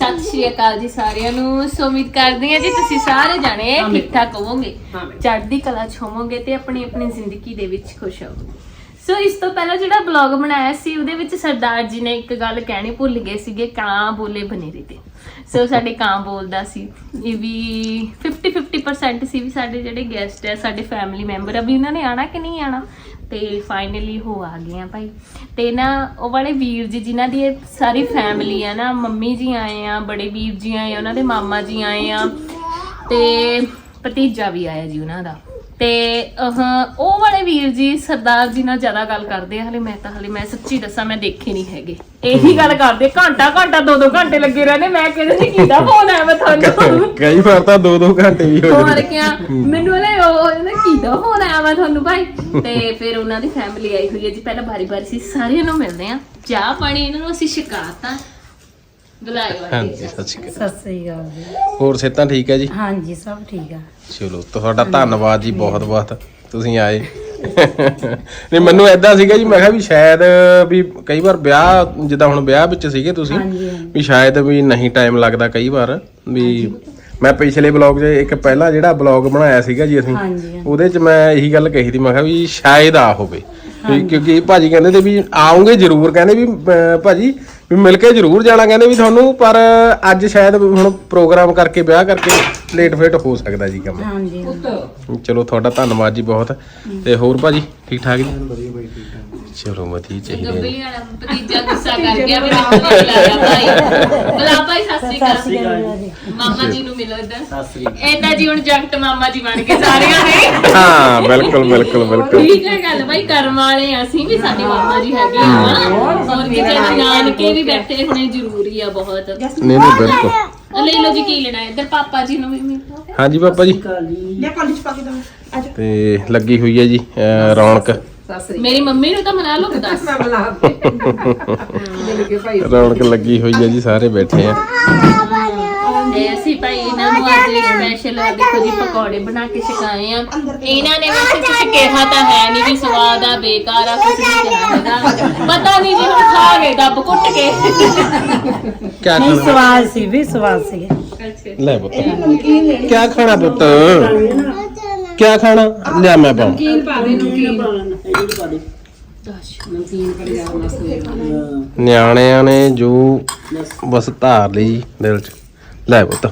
ਸਤਿ ਸ਼੍ਰੀ ਅਕਾਲ ਜੀ ਸਾਰਿਆਂ ਨੂੰ। ਸੋ ਉਮੀਦ ਕਰਦੇ ਹਾਂ ਜੀ ਤੁਸੀਂ ਸਾਰੇ ਜਾਣੇ ਠੀਕ ਠਾਕ ਹੋਵੋਗੇ। ਚੜ੍ਹਦੀ ਕਲਾ ਚ ਹੋਵੋਗੇ ਤੇ ਆਪਣੀ ਆਪਣੀ ਜ਼ਿੰਦਗੀ ਦੇ ਵਿੱਚ ਖੁਸ਼ ਹੋਵੋਗੇ। ਸੋ ਇਸ ਤੋਂ ਪਹਿਲਾਂ ਜਿਹੜਾ ਬਲੌਗ ਬਣਾਇਆ ਸੀ ਉਹਦੇ ਵਿੱਚ ਸਰਦਾਰ ਜੀ ਨੇ ਇੱਕ ਗੱਲ ਕਹਿਣੀ ਭੁੱਲ ਗਏ ਸੀਗੇ ਕਾਂ ਬੋਲੇ ਬਨੇਰੇ ਤੇ। ਸੋ ਸਾਡੇ ਕਾਂ ਬੋਲਦਾ ਸੀ ਇਹ ਵੀ 50 50% ਸੀ ਵੀ ਸਾਡੇ ਜਿਹੜੇ ਗੈਸਟ ਹੈ ਸਾਡੇ ਫੈਮਿਲੀ ਮੈਂਬਰ ਆ ਵੀ ਉਹਨਾਂ ਨੇ ਆਣਾ ਕਿ ਨਹੀਂ ਆਣਾ ਤੇ ਫਾਈਨਲੀ ਹੋ ਆ ਗਏ ਆ ਭਾਈ। ਤੇ ਨਾ ਉਹ ਵਾਲੇ ਵੀਰ ਜੀ, ਜਿਨ੍ਹਾਂ ਦੀ ਇਹ ਸਾਰੀ ਫੈਮਿਲੀ ਆ ਨਾ, ਮੰਮੀ ਜੀ ਆਏ ਆ, ਬੜੇ ਵੀਰ ਜੀ ਆਏ ਆ, ਉਹਨਾਂ ਦੇ ਮਾਮਾ ਜੀ ਆਏ ਆ, ਤੇ ਭਤੀਜਾ ਵੀ ਆਇਆ ਜੀ ਉਹਨਾਂ ਦਾ। ਤੇ ਅਹ, ਉਹ ਵਾਲੇ ਵੀਰ ਜੀ ਸਰਦਾਰ ਜੀ ਨਾਲ ਜ਼ਿਆਦਾ ਗੱਲ ਕਰਦੇ ਆ ਹਲੇ ਮੈਂ ਤਾਂ ਹਲੇ ਮੈਂ ਸੱਚੀ ਦੱਸਾਂ ਮੈਂ ਦੇਖੇ ਨਹੀਂ ਹੈਗੇ। ਇਹੀ ਗੱਲ ਕਰਦੇ ਘੰਟਾ ਘੰਟਾ ਦੋ ਦੋ ਘੰਟੇ ਲੱਗੇ ਰਹਿੰਦੇ ਮੈਂ ਕਹਿੰਦੇ ਸੀ ਕਿਹਦਾ ਫੋਨ ਆਇਆ ਮੈਂ ਤੁਹਾਨੂੰ? ਕਈ ਵਾਰ ਤਾਂ 2-2 ਘੰਟੇ ਵੀ ਹੋ ਹੋਰ ਜਾਂਦੇ। ਕਿਆ ਮੈਨੂੰ ਲੈ ਉਹ ਨਾ ਕਿਹਦਾ ਫੋਨ ਆਇਆ ਵਾ ਤੁਹਾਨੂੰ ਭਾਈ? ਤੇ ਫਿਰ ਉਹਨਾਂ ਦੀ ਫੈਮਿਲੀ ਆਈ ਹੋਈ ਹੈ ਜੀ ਪਹਿਲਾਂ ਬਾਰੀ ਬਾਰੀ ਸੀ ਸਾਰਿਆਂ ਨੂੰ ਮਿਲਦੇ ਆ ਚਾਹ ਪਾਣੀ ਇਹਨਾਂ ਨੂੰ ਅਸੀਂ ਛਕਾਤਾ। ਬੁਲਾਇਓ ਹਾਂਜੀ ਸਤਿ ਸ਼੍ਰੀ ਅਕਾਲ। ਸਤਿ ਸ੍ਰੀ ਅਕਾਲ ਜੀ। ਹੋਰ ਸਿਹਤਾਂ ਠੀਕ ਹੈ ਜੀ? ਹਾਂਜੀ ਸਭ ਠੀਕ ਆ। ਚਲੋ ਤੁਹਾਡਾ ਧੰਨਵਾਦ ਜੀ ਬਹੁਤ ਬਹੁਤ। ਤੁਸੀਂ ਆਏ। ਨਹੀਂ ਮੈਨੂੰ ਐਦਾਂ ਸੀਗਾ ਜੀ ਮੈਂ ਕਿਹਾ ਵੀ ਸ਼ਾਇਦ ਵੀ ਕਈ ਵਾਰ ਵਿਆਹ ਜਿੱਦਾਂ ਹੁਣ ਵਿਆਹ ਵਿੱਚ ਸੀਗੇ ਤੁਸੀਂ ਵੀ ਸ਼ਾਇਦ ਵੀ ਨਹੀਂ ਟਾਈਮ ਲੱਗਦਾ ਕਈ ਵਾਰ ਵੀ ਮੈਂ ਪਿਛਲੇ ਬਲੌਗ 'ਚ ਇੱਕ ਪਹਿਲਾ ਜਿਹੜਾ ਬਲੌਗ ਬਣਾਇਆ ਸੀਗਾ ਜੀ ਅਸੀਂ। ਉਹਦੇ 'ਚ ਮੈਂ ਇਹੀ ਗੱਲ ਕਹੀ ਸੀ ਮੈਂ ਕਿਹਾ ਵੀ ਸ਼ਾਇਦ ਆ ਹੋਵੇ। ਕਿਉਂਕਿ ਭਾਜੀ ਕਹਿੰਦੇ ਤੇ ਵੀ ਆਉਂਗੇ ਜ਼ਰੂਰ ਕਹਿੰਦੇ ਵੀ ਭਾਜੀ ਵੀ ਮਿਲ ਕੇ ਜ਼ਰੂਰ ਜਾਣਾ ਕਹਿੰਦੇ ਵੀ ਤੁਹਾਨੂੰ ਪਰ ਅੱਜ ਸ਼ਾਇਦ ਹੁਣ ਪ੍ਰੋਗਰਾਮ ਕਰਕੇ ਵਿਆਹ ਕਰਕੇ ਲੇਟ ਫੇਟ ਹੋ ਸਕਦਾ ਜੀ ਕੰਮ। ਹਾਂਜੀ। ਚਲੋ ਤੁਹਾਡਾ ਧੰਨਵਾਦ ਜੀ ਬਹੁਤ। ਤੇ ਹੋਰ ਭਾਜੀ ਠੀਕ ਠਾਕ ਜੀ? ਚਲੋ ਵਧੀਆ ਚਾਹੀਦਾ। ਗੱਬਲੀ ਵਾਲਾ ਭਤੀਜਾ ਗੁੱਸਾ ਕਰ ਗਿਆ ਵੀ ਮੈਨੂੰ ਨਹੀਂ ਬੁਲਾਇਆ ਭਾਈ। ਬੁਲਾ ਭਾਈ ਸਤਿ ਸ੍ਰੀ ਅਕਾਲ। ਜੀ। ਮਾਮਾ ਜੀ ਨੂੰ ਮਿਲੋ ਇੱਧਰ। ਇਹਨਾਂ ਜੀ ਹੁਣ ਜਗਟ ਮਾਮਾ ਜੀ ਬਣ ਕੇ ਸਾਰਿਆਂ ਦੇ। ਹਾਂ ਬਿਲਕੁਲ ਬਿਲਕੁਲ ਬਿਲਕੁਲ। ਠੀਕ ਹੈ ਗੱਲ ਭਾਈ ਕਰਮ ਵਾਲੇ ਆ, ਅਸੀਂ ਵੀ ਸਾਡੇ ਮਾਮਾ ਜੀ ਹੈਗੇ ਆ। ਹੋਰ ਕਿਤੇ ਨਾਨਕੇ ਵੀ ਬੈਠੇ ਹੋਣੇ ਜ਼ਰੂਰੀ ਆ ਬਹੁਤ। ਨਹੀਂ ਨਹੀਂ ਬਿਲਕੁਲ। ਲੈ ਲਓ ਜੀ ਕੀ ਲੈਣਾ ਹੈ? ਇੱਧਰ ਪਾਪਾ ਜੀ ਨੂੰ ਵੀ ਮਿਲੋ ਹਾਂਜੀ ਪਾਪਾ ਜੀ ਤੇ ਲੱਗੀ ਹੋਈ ਹੈ ਜੀ ਅਹ ਰੌਣਕ ਮੇਰੀ ਮੰਮੀ ਨੂੰ ਤਾਂ ਮਨਾ ਲਓ ਦੱਸ ਰੌਣਕ ਲੱਗੀ ਹੋਈ ਹੈ ਜੀ ਸਾਰੇ ਬੈਠੇ ਆ ਤੇ ਅਸੀਂ ਭਾਈ ਇਹਨਾਂ ਨੂੰ ਅੱਜ ਸਪੈਸ਼ਲ ਦੇਖੋ ਜੀ ਪਕੌੜੇ ਬਣਾ ਕੇ ਛਕਾਏ ਆ। ਇਹਨਾਂ ਨੇ ਵੈਸੇ ਕੁਝ ਕਿਹਾ ਤਾਂ ਹੈ ਨਹੀਂ ਵੀ ਸਵਾਦ ਆ ਬੇਕਾਰ ਆ ਕੁਝ ਨਹੀਂ ਕਿਹਾ ਹੈਗਾ ਪਤਾ ਨਹੀਂ ਜੀ ਹੁਣ ਖਾ ਗਏ ਦੱਬ ਕੁੱਟ ਕੇ। ਕਿਆ ਨਹੀਂ ਖਾਣਾ? ਸਵਾਦ ਸੀ ਵੀ ਸਵਾਦ ਸੀ ਲੈ ਪੁੱਤ। ਕਿਆ ਖਾਣਾ ਪੁੱਤ? ਕਿਆ ਖਾਣਾ? ਲਿਆ ਮੈਂ ਪਾਉਂ ਨਿਆਣਿਆਂ ਨੇ ਜੋ ਬਸ ਧਾਰ ਲਈ ਦਿਲ ਚ। ਲੈ ਪੁੱਤ।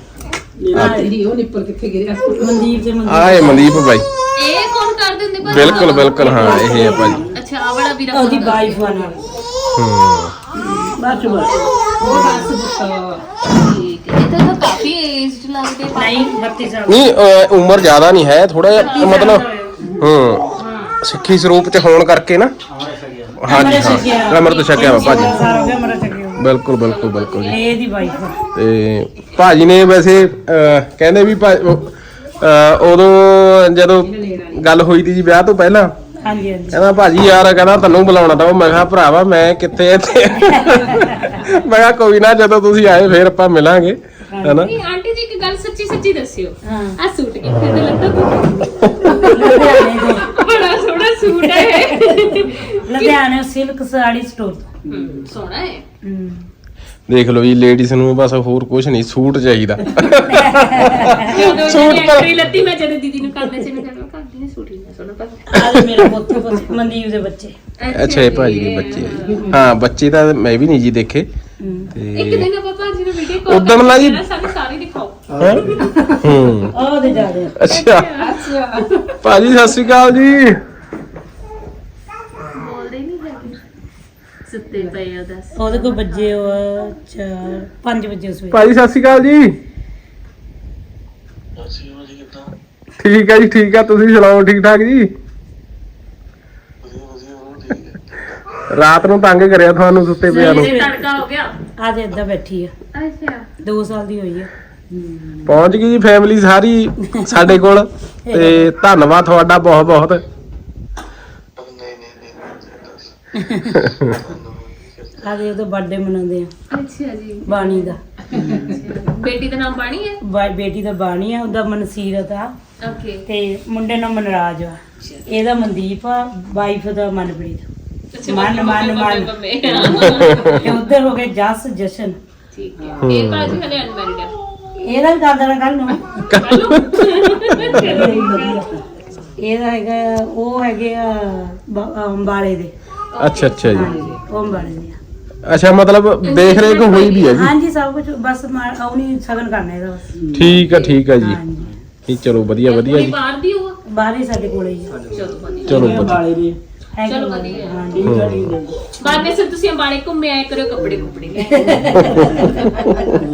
ਮਨਦੀਪ ਦੇ ਮੰਦੀ ਆਏ ਮਨਦੀਪ ਬਾਈ। ਇਹ ਕੌਣ ਕਰ ਦਿੰਦੇ ਪਰ ਬਿਲਕੁਲ ਬਿਲਕੁਲ ਹਾਂ ਇਹ ਹੈ ਭਾਜੀ। ਅੱਛਾ ਆ ਵਾਲਾ ਵੀ ਰੱਖੋ ਉਹਦੀ ਵਾਈਫ ਆ? ਨਾਲ। ਹੂੰ। ਬਸ ਬਸ। ਠੀਕ ਹੈ। ਇਹ ਤਾਂ ਕਾਫੀ ਏਜਡ ਲੱਗਦੇ ਨਹੀਂ 32 ਸਾਲ। ਨਹੀਂ ਅਹ, ਉਮਰ ਜ਼ਿਆਦਾ ਨਹੀਂ ਹੈ ਥੋੜਾ ਜਿਹਾ ਮਤਲਬ ਹੂੰ। ਸਿੱਖੀ ਸਰੂਪ ਚ ਹੋਣ ਕਰਕੇ ਨਾ। ਹਾਂਜੀ ਹਾਂ। ਅਮਰਤ ਛਕਿਆ ਵਾ ਭਾਜੀ। ਸਾਰਾ ਹੋ ਗਿਆ ਮਰਾ ਚੱਕਿਆ ਬਿਲਕੁਲ ਬਿਲਕੁਲ ਬਿਲਕੁਲ ਜੀ। ਇਹ ਦੀ ਵਾਈਫ ਤੇ ਭਾਜੀ ਨੇ ਵੈਸੇ ਅਹ, ਕਹਿੰਦੇ ਵੀ ਭਾ- ਅਹ, ਉਦੋਂ ਜਦੋਂ ਗੱਲ ਹੋਈ ਤੀ ਜੀ ਵਿਆਹ ਤੋਂ ਪਹਿਲਾਂ ਹਾਂਜੀ ਹਾਂਜੀ। ਕਹਿੰਦਾ ਭਾਜੀ ਯਾਰ ਕਹਿੰਦਾ ਤੈਨੂੰ ਬੁਲਾਉਣਾ ਤਾਂ ਮੈਂ ਕਿਹਾ ਭਰਾਵਾ ਮੈਂ ਕਿੱਥੇ ਇੱਥੇ? ਮੈਂ ਕਿਹਾ ਕੋਈ ਨਾ ਜਦੋਂ ਤੁਸੀਂ ਆਏ ਫੇਰ ਆਪਾਂ ਮਿਲਾਂਗੇ ਹੈਨਾ? ਨਹੀਂ ਆਂਟੀ ਜੀ ਇੱਕ ਗੱਲ ਸੱਚੀ ਸੱਚੀ ਦੱਸਿਓ। ਹਾਂ। ਆ ਸੂਟ ਕਿੱਥੇ ਦਾ ਲੱਗਾ ਲੁਧਿਆਣੇ ਦੇ ਬੜਾ ਸੋਹਣਾ ਸੂਟ ਹੈ ਇਹ। ਲੁਧਿਆਣੇ ਸਿਲਕ ਸਾੜੀ ਸਟੋਰ ਤੋਂ। ਹਮ, ਸੋਹਣਾ ਹੈ। ਦੇਖ ਲਓ ਜੀ ਲੇਡੀਜ਼ ਨੂੰ ਬਸ ਹੋਰ ਕੁਝ ਨਹੀਂ ਸੂਟ ਚਾਹੀਦਾ। ਸੂਟ ਪਰ- ਐਂਟਰੀ ਲੱਤੀ ਮੈਂ ਜਦੋਂ ਦੀਦੀ ਨੂੰ ਕਰਦੇ ਸੀ ਮੈਂ ਕਹਿੰਦਾ ਕਰਦੀ ਨੇ ਸੂਟ ਹੀ ਨਾ ਸੋਹਣਾ ਪਰ ਆਹ ਮੇਰੇ ਪੁੱਤ ਪੁੱਤ ਮਨਦੀਪ ਦੇ ਬੱਚੇ। ਅੱਛਾ ਇਹ ਭਾਜੀ ਦੇ ਬੱਚੇ ਆ ਜੀ। ਹਾਂ। ਬੱਚੇ ਤਾਂ ਮੈਂ ਵੀ ਨਹੀਂ ਜੀ ਦੇਖੇ। ਇੱਕ ਤੇ ਦਿਨ ਆਪਾਂ ਭਾਜੀ ਨੂੰ ਵੀਡੀਓ ਕਾਲ ਉੱਦਮ ਨਾਲ ਜੀ- ਸਾਨੂੰ ਸਾਰੇ ਦਿਖਾਓ। ਹੈਂ? ਹੂੰ ਉਹ ਦੇ ਜਾ ਰਹੇ ਅੱਛਾ। ਭਾਜੀ ਸਤਿ ਸ਼੍ਰੀ ਅਕਾਲ ਜੀ ਬੋਲਦੇ ਨਹੀਂ ਹੈਗੇ ਸੁੱਤੇ ਪਏ ਆ ਦੱਸ। ਉਹਦੇ ਕੋਲ ਵੱਜੇ ਉਹ 4 5 ਵਜੇ ਸਵੇਰੇ। ਭਾਜੀ ਸਤਿ ਸ਼੍ਰੀ ਅਕਾਲ ਜੀ। ਠੀਕ ਹੈ ਜੀ ਠੀਕ ਹੈ ਤੁਸੀਂ ਸੁਣਾਓ ਠੀਕ ਠਾਕ ਜੀ? ਰਾਤ ਨੂੰ ਤੰਗ ਕਰਿਆ ਤੁਹਾਨੂੰ ਸੁੱਤੇ ਪਿਆ ਨੂੰ। ਤੇ ਤੜਕਾ ਹੋ ਗਿਆ। ਅੱਜ ਏਦਾਂ ਬੈਠੀ ਆ। ਅੱਛਾ। 2 ਸਾਲ ਦੀ ਹੋਈ ਆ। ਪਹੁੰਚ ਗਈ ਜੀ ਫੈਮਿਲੀ ਸਾਰੀ ਸਾਡੇ ਕੋਲ ਤੇ ਧੰਨਵਾਦ ਤੁਹਾਡਾ ਬਹੁਤ ਬਹੁਤ ਅੱਜ ਉਹਦਾ ਬਰਥਡੇ ਮਨਾਉਂਦੇ ਆ। ਅੱਛਾ ਜੀ। ਬਾਣੀ ਦਾ। ਬੇਟੀ ਦਾ ਨਾਮ ਬਾਣੀ ਹੈ? ਬਾ- ਬੇਟੀ ਦਾ ਬਾਣੀ ਆ ਉਹਦਾ ਮਨਸੀਰਤ ਆ। ਓਕੇ ਤੇ ਮੁੰਡੇ ਦਾ ਮਨਰਾਜ ਆ। ਇਹਦਾ ਮਨਦੀਪ ਆ ਵਾਈਫ ਦਾ ਮਨਪ੍ਰੀਤ। ਮਨ ਮਨ ਮਨ ਤੇ ਉਧਰ ਹੋ ਗਏ ਜਸ ਜਸ਼ਨ। ਠੀਕ ਹੈ। ਇਹ ਭਾਜੀ ਹਲੇ ਅਨਮੈਰਿਡ ਹੈ ਇਹਦਾ ਵੀ ਕਰ ਦੇਣਾ ਕੱਲ ਨੂੰ। ਇਹਦਾ ਹੈਗਾ ਉਹ ਹੈਗੇ ਆ ਬ- ਅੰਬਾਲੇ ਦੇ। ਅੱਛਾ ਅੱਛਾ ਜੀ। ਹਾਂਜੀ ਉਹ ਅੰਬਾਲੇ ਦੇ ਆ। ਅੱਛਾ ਮਤਲਬ ਦੇਖ ਰੇਖ ਹੋਈ ਵੀ ਹੈ ਜੀ ਹਾਂਜੀ ਸਭ ਕੁਝ ਬਸ ਆਉਣੀ ਸਗਨ ਕਰਨਾ ਇਹਦਾ ਬਸ। ਠੀਕ ਆ ਠੀਕ ਆ ਜੀ। ਹਾਂਜੀ। ਚਲੋ ਵਧੀਆ ਵਧੀਆ ਜੀ। ਬਾਹਰ ਦੀ ਹੋਆ ਬਾਹਰ ਹੀ ਸਾਡੇ ਕੋਲੇ ਹੀ ਆ। ਚਲੋ ਵਧੀਆ। ਚਲੋ ਵਧੀਆ। ਹੈਗੇ ਚਲੋ ਬਾਹਰ। ਵਧੀਆ। ਹਾਂਜੀ। ਬਾਨੇ ਸੇ ਤੁਸੀਂ ਅੰਬਾਲੇ ਘੁੰਮੇ ਆਏ ਕਰਿਓ ਕੱਪੜੇ ਕੁਪੜੇ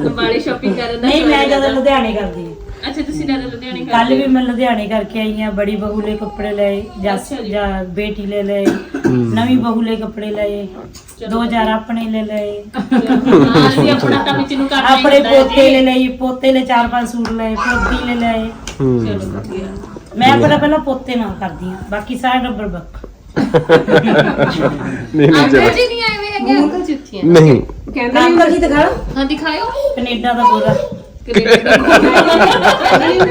ਅੰਬਾਲੇ ਸ਼ਾਪਿੰਗ ਕਰਨ ਦਾ ਨਹੀਂ ਮੈਂ ਸ਼ੌਕ ਜਦੋਂ ਹੈ। ਲੁਧਿਆਣੇ ਕਰਦੀ ਆ ਅੱਛਾ ਤੁਸੀਂ ਨਾਲ ਲੁਧਿਆਣੇ ਕੱਲ ਵੀ ਮੈਂ ਲੁਧਿਆਣੇ ਕਰਕੇ ਆਈ ਆ ਬੜੀ ਬਹੂ ਲਈ ਕੱਪੜੇ ਲਏ ਜਸ ਅੱਛਾ ਜੀ। ਜਾਂ ਬੇਟੀ ਲੈ ਲਏ ਨਵੀਂ ਬਹੂ ਲਈ ਕੱਪੜੇ ਲਏ। 2000 ਆਪਣੇ ਲੈ ਲਏ। ਹਾਂ ਅਸੀਂ ਆਪਣਾ ਤਾਂ ਵਿੱਚ ਨੂੰ ਕਰਨਾ ਹੀ ਆਪਣੇ ਹੁੰਦਾ ਹੈ ਪੋਤੇ। ਲੈ ਲਈ ਪੋਤੇ ਲੈ ਚਾਰ ਪੰਜ ਸੂਟ ਲਏ ਪੋਤੀ ਲੈ ਲਏ। ਹੂੰ ਚਲੋ ਵਧੀਆ। ਮੈਂ ਆਪਣਾ ਪਹਿਲਾਂ ਪੋਤੇ ਨਾਲ ਕਰਦੀ ਆ ਬਾਕੀ ਸਾਰਾ ਡੱਬਰ ਬੱਕ। ਨਹੀਂ ਨਹੀਂ ਅੰਕਲ ਚਲੋ। ਜੀ ਨਹੀਂ ਆਏ ਹੋਏ ਹੈਗੇ? ਅੰਕਲ ਜੁੱਤੀਆਂ ਨਹੀਂ ਅੰਕਲ ਜੀ ਦਿਖਾ ਹਾਂ ਦਿਖਾਓ ਕੈਨੇਡਾ ਦਾ ਬੋਲਾ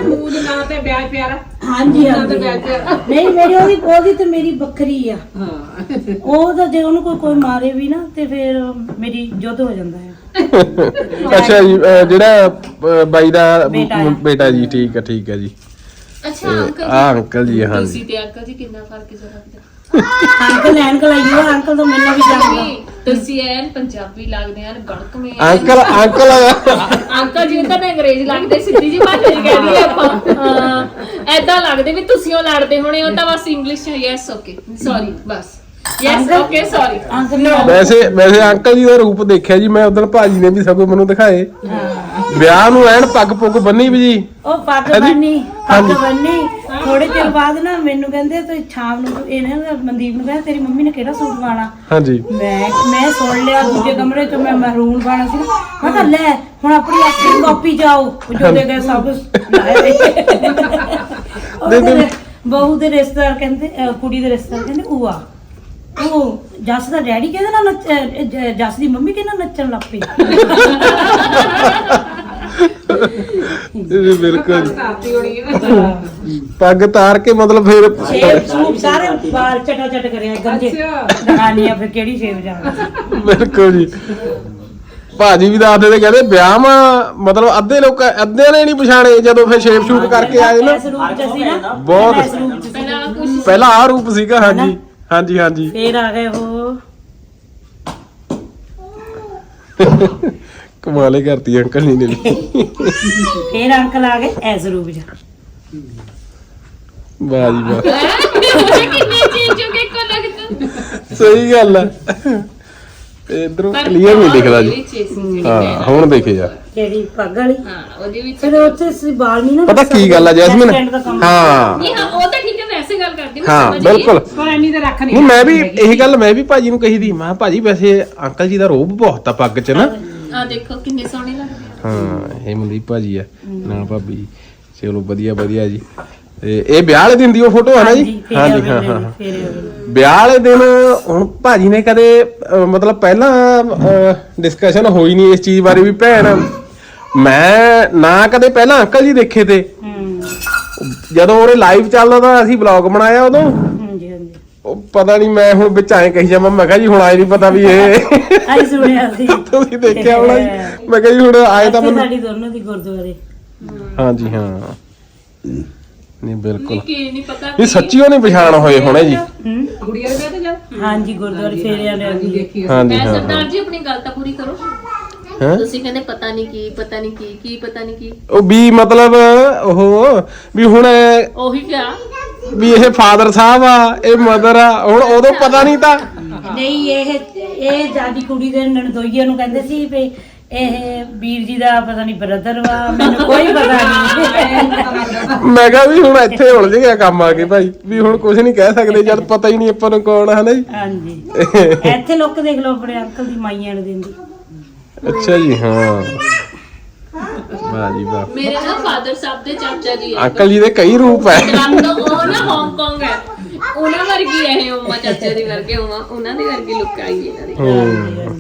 ਮੂਦ ਨਾ ਤੇ ਵਿਆਹ ਪਿਆਰਾ ਹਾਂਜੀ ਹਾਂਜੀ ਨਹੀਂ ਮੇਰੀ ਉਹਦੀ ਉਹਦੀ ਤੇ ਮੇਰੀ ਵੱਖਰੀ ਆ। ਹਾਂ ਉਹ ਤਾਂ ਜੇ ਉਹਨੂੰ ਕੋਈ ਕੋਈ ਮਾਰੇ ਵੀ ਨਾ ਤੇ ਫਿਰ ਮੇਰੀ ਜੁੱਧ ਹੋ ਜਾਂਦਾ ਹੈ ਅੱਛਾ ਜੀ ਅਹ ਜਿਹੜਾ ਅਹ ਬਾਈ ਦਾ ਬੇਟਾ ਆ। ਬੇਟਾ ਜੀ ਠੀਕ ਆ ਠੀਕ ਆ ਜੀ। ਅੱਛਾ ਅੰਕਲ ਆ ਅੰਕਲ ਜੀ ਹਾਂਜੀ। ਤੁਸੀਂ ਤੇ ਅੰਕਲ ਜੀ ਕਿੰਨਾ ਫ਼ਰਕ ਹੈ? ਜ਼ਰਾ ਅੰਕਲ ਅੰਕਲ ਆਈਓ ਅੰਕਲ ਤਾਂ ਮੈਨੂੰ ਵੀ ਜਾਣਦਾ। ਨਹੀਂ ਤੁਸੀਂ ਐਨ ਪੰਜਾਬੀ ਲੱਗਦੇ ਹਨ ਗੜਕ ਮੇ ਅੰਕਲ ਅੰਕਲ। ਅੰਕਲ ਜੀ ਤਾਂ ਅੰਗਰੇਜ਼ ਲੱਗਦੇ ਸਿੱਧੀ ਜੀ ਭਾਸ਼ਾ ਜੀ ਕਹਿੰਦੀ ਆਪਾਂ। ਐਦਾਂ ਲੱਗਦੇ ਵੀ ਤੁਸੀਂ ਉਹ ਲੜਦੇ ਹੋਣੇ ਉਹ ਤਾਂ ਬਸ ਇੰਗਲਿਸ਼ ਹੈ ਯੈਸ ਓਕੇ ਸੌਰੀ ਬਸ। ਯੈਸ ਓਕੇ ਸੌਰੀ ਅੰਕਲ ਵੈਸੇ ਵੈਸੇ ਅੰਕਲ ਜੀ ਦਾ ਰੂਪ ਦੇਖਿਆ ਜੀ ਮੈਂ ਉਦੋਂ ਭਾਜੀ ਨੇ ਵੀ ਸਗੋਂ ਮੈਨੂੰ ਦਿਖਾਏ। ਵਿਆਹ ਨੂੰ ਐਨ ਪੱਗ ਪੁੱਗ ਬੰਨੀ ਵੀ ਜੀ। ਉਹ ਪੱਗ ਹਾਂਜੀ। ਬੰਨੀ। ਪੱਗ ਬੰਨੀ ਥੋੜੇ ਚਿਰ ਬਾਅਦ ਨਾ ਮੈਨੂੰ ਕਹਿੰਦੇ ਤੂੰ ਸ਼ਾਮ ਨੂੰ ਇਹਨੇ ਨਾ ਮਨਦੀਪ ਨੂੰ ਕਹਿੰਦਾ ਤੇਰੀ ਮੰਮੀ ਨੇ ਕਿਹੜਾ ਸੂਟ ਪਾਣਾ ਹਾਂਜੀ ਮੈਂ ਮੈਂ ਸੁਣ ਲਿਆ ਦੂਜੇ ਕਮਰੇ ਚੋਂ ਮੈਂ ਮਹਿਰੂਨ ਪਾਣਾ ਸੀ ਨਾ। ਮੈਂ ਕਿਹਾ ਲੈ ਹੁਣ ਆਪਣੀ ਆਪਣੀ ਕਾਪੀ ਜਾਓ। ਉਹ ਜੋ ਦੇ ਗਏ ਸਭ ਦੇ ਦੇ। ਉਹਦੇ ਬਹੂ ਦੇ ਰਿਸ਼ਤੇਦਾਰ ਕਹਿੰਦੇ ਕੁੜੀ ਦੇ ਰਿਸ਼ਤੇਦਾਰ ਕਹਿੰਦੇ ਉਹ ਆ ਉਹ ਜੱਸ ਦਾ ਡੈਡੀ ਕਿਹਦੇ ਨਾਲ ਜ- ਜੱਸ ਦੀ ਮੰਮੀ ਕਿਹਦੇ ਨਾਲ ਨੱਚਣ ਲੱਗ ਪਈ? ਇਹ ਬਿਲਕੁਲ ਹੋਣੀ ਪੱਗ ਤਾਰ ਕੇ ਮਤਲਬ ਫਿਰ ਸ਼ੇਪ ਸੂਪ ਸਾਰੇ ਵਾਲ ਚਟਾ ਚਟ ਕਰਿਆ ਗੰਜੇ। ਅੱਛਾ। ਦਿਖਾਣੀ ਫਿਰ ਕਿਹੜੀ ਸ਼ੇਪ ਜਾਣਾ? ਬਿਲਕੁਲ ਜੀ। ਭਾਜੀ ਵੀ ਦੱਸਦੇ ਤੇ ਕਹਿੰਦੇ ਵਿਆਹ ਮਾ ਮਤਲਬ ਅੱਧੇ ਲੋਕ ਅੱਧਿਆਂ ਨੇ ਨਹੀਂ ਪਛਾਣੇ ਜਦੋਂ ਫਿਰ ਸ਼ੇਪ ਸ਼ੂਪ ਕਰਕੇ ਆਏ ਨਾ। ਇਸ ਰੂਪ ਚ ਸੀ ਨਾ। ਬਹੁਤ। ਇਸ ਰੂਪ ਚ ਸੀ। ਪਹਿਲਾਂ ਕੁਝ ਪਹਿਲਾਂ ਆ ਰੂਪ ਸੀਗਾ ਹਾਂਜੀ ਹਾਂਜੀ ਹਾਂਜੀ। ਫੇਰ ਆ ਗਏ ਉਹ। ਕਮਾਲੇ ਕਰਤੀ ਅੰਕਲ ਜੀ ਨੇ ਵੀ। ਫੇਰ ਅੰਕਲ ਆ ਗਏ ਐਸ ਰੂਪ ਚ ਵਾਹ ਜੀ ਵਾਹ। ਕਿੰਨੇ ਚੇਂਜ ਹੋ ਗਏ ਕੋ ਲੱਗਦਾ ਸਹੀ ਗੱਲ ਹੈ ਇਧਰੋਂ ਕਲੀਅਰ ਨਹੀਂ ਦਿਖਦਾ ਜੀ। ਹਾਂ ਹੁਣ ਦੇਖੇ ਯਾਰ ਜਿਹੜੀ ਪੱਗ ਵਾਲੀ। ਹਾਂ ਉਹਦੇ ਵਿੱਚ ਫਿਰ ਉੱਥੇ ਸੀ ਵਾਲ ਨਹੀਂ ਨਾ ਪਤਾ ਕੀ ਗੱਲ ਆ ਜੈਸਮਿਨ। ਹਾਂ। ਨਹੀਂ ਹਾਂ ਉਹ ਤਾਂ ਠੀਕ ਹੈ ਵੈਸੇ ਗੱਲ ਕਰਦੀ ਮੈਂ ਹਾਂ। ਬਿਲਕੁਲ। ਪਰ ਇੰਨੀ ਤੇ ਰੱਖ ਨਹੀਂ ਮੈਂ ਵੀ ਇਹੀ ਗੱਲ ਮੈਂ ਵੀ ਭਾਜੀ ਨੂੰ ਕਹੀ ਦੀ ਮੈਂ ਭਾਜੀ ਵੈਸੇ ਅੰਕਲ ਜੀ ਦਾ ਰੋਬ ਬਹੁਤ ਆ ਪੱਗ 'ਚ ਨਾ। ਆ ਦੇਖੋ ਕਿੰਨੇ ਸੋਹਣੇ ਲੱਗਦੇ ਆ। ਹਾਂ ਇਹ ਮਨਦੀਪ ਭਾਜੀ ਆ ਨਾਲ ਭਾਬੀ ਜੀ। ਚਲੋ ਵਧੀਆ ਵਧੀਆ ਜੀ। ਤੇ ਇਹ ਵਿਆਹ ਵਾਲੇ ਦਿਨ ਦੀ ਉਹ ਫੋਟੋ ਹੈ ਨਾ ਜੀ? ਫੇਰ ਹਾਂਜੀ ਹਾਂ ਹਾਂ। ਫੇਰ। ਵਿਆਹ ਵਾਲੇ ਦਿਨ ਹੁਣ ਭਾਜੀ ਨੇ ਕਦੇ ਅਹ, ਮਤਲਬ ਪਹਿਲਾਂ ਡਿਸਕਸ਼ਨ ਹੋਈ ਨਹੀਂ ਇਸ ਚੀਜ਼ ਬਾਰੇ ਵੀ ਭੈਣ। ਮੈਂ ਨਾ ਕਦੇ ਪਹਿਲਾਂ ਅੰਕਲ ਜੀ ਦੇਖੇ ਤੇ। ਹੂੰ। ਜਦੋਂ ਉਹਨੇ ਲਾਈਵ ਚੱਲਦਾ ਤਾਂ ਅਸੀਂ ਵਲੌਗ ਬਣਾਇਆ ਉਦੋਂ। ਹਾਂਜੀ ਹਾਂਜੀ। ਉਹ ਪਤਾ ਨਹੀਂ ਮੈਂ ਹੁਣ ਵਿੱਚ ਆਏ ਕਹੀ ਜਾਵਾਂ ਮੈਂ ਕਿਹਾ ਜੀ ਹੁਣ ਆਏ ਨਹੀਂ ਪਤਾ ਵੀ ਇਹ ਆਈ ਸੁਣਿਆ ਸੀ ਤੁਸੀਂ ਦੇਖਿਆ ਹੋਣਾ ਜੀ। ਮੈਂ ਕਿਹਾ ਹੁਣ ਆਏ ਤਾਂ ਇੱਥੇ ਮੈਨੂੰ ਸਾਡੀ ਦੋਨੋਂ ਦੀ ਗੁਰਦੁਆਰੇ। ਹਾਂਜੀ ਹਾਂ। ਨਹੀਂ ਬਿਲਕੁਲ। ਨਹੀਂ ਕੀ ਨਹੀਂ ਪਤਾ। ਇਹ ਸੱਚੀ ਉਹ ਨਹੀਂ ਪਛਾਣ ਹੋਏ ਹੋਣੇ ਜੀ। ਹੂੰ? ਗੁੜੀਆ ਦੇ ਵਿਆਹ ਤੇ ਜਾ ਹਾਂਜੀ ਗੁਰਦੁਆਰੇ ਫੇਰਿਆਂ ਦੇ ਅੱਗੇ ਦੇਖੀ ਹਾਂਜੀ ਮੈਂ ਹਾਂ ਸਰਦਾਰ ਜੀ ਆਪਣੀ ਗੱਲ ਤਾਂ ਪੂਰੀ ਕਰੋ। ਹਾਂ? ਤੁਸੀਂ ਕਹਿੰਦੇ ਪਤਾ ਨਹੀਂ ਕੀ ਪਤਾ ਨਹੀਂ ਕੀ ਕੀ ਪਤਾ ਨਹੀਂ ਕੀ। ਉਹ ਵੀ ਮਤਲਬ ਉਹ ਵੀ ਹੁਣ ਉਹੀ ਕਿਆ? ਵੀ ਇਹ ਫਾਦਰ ਸਾਹਿਬ ਆ ਇਹ ਮਦਰ ਆ ਹੁਣ ਉਦੋਂ ਪਤਾ ਨਹੀਂ ਤਾਂ ਨਹੀਂ ਇਹ ਇਹ ਜਾਦੀ ਕੁੜੀ ਦੇ ਨਣਦੋਈਏ ਨੂੰ ਕਹਿੰਦੇ ਸੀ ਵੀ ਇਹ ਵੀਰ ਜੀ ਦਾ ਪਤਾ ਨਹੀਂ ਬ੍ਰਦਰ ਵਾ ਮੈਨੂੰ ਕੋਈ ਪਤਾ ਨਹੀਂ। ਮੈਂ ਕਿਹਾ ਵੀ ਹੁਣ ਇੱਥੇ ਉਲਝ ਗਿਆ ਕੰਮ ਆ ਕੇ ਭਾਈ ਵੀ ਹੁਣ ਕੁਝ ਨਹੀਂ ਕਹਿ ਸਕਦੇ ਜਦ ਪਤਾ ਹੀ ਨਹੀਂ ਆਪਾਂ ਨੂੰ ਕੌਣ ਹੈ ਨਾ ਜੀ? ਹਾਂਜੀ। ਇੱਥੇ ਲੋਕ ਦੇਖ ਲਓ ਆਪਣੇ ਅੰਕਲ ਦੀ ਮਾਈਆਂ ਨੂੰ ਦਿੰਦੀ। ਅੱਛਾ ਜੀ ਹਾਂ। ਵਾਹ ਜੀ ਵਾਹ ਮੇਰੇ ਨਾ ਫਾਦਰ ਸਾਹਿਬ ਦੇ ਚਾਚਾ ਜੀ ਅੰਕਲ ਜੀ ਦੇ ਕਈ ਰੂਪ ਹੈ ਰੱਬ ਉਹ ਨਾ ਹਾਂਗਕਾਂਗ ਹੈ ਉਹਨਾਂ ਵਰਗੀ ਹੈ ਇਹ ਉਮਾ ਚਾਚਾ ਦੀ ਵਰਗੇ ਉਮਾ ਉਹਨਾਂ ਦੀ ਵਰਗੀ ਲੁੱਕ ਆਈ ਇਹਨਾਂ ਦੀ। ਹੂੰ।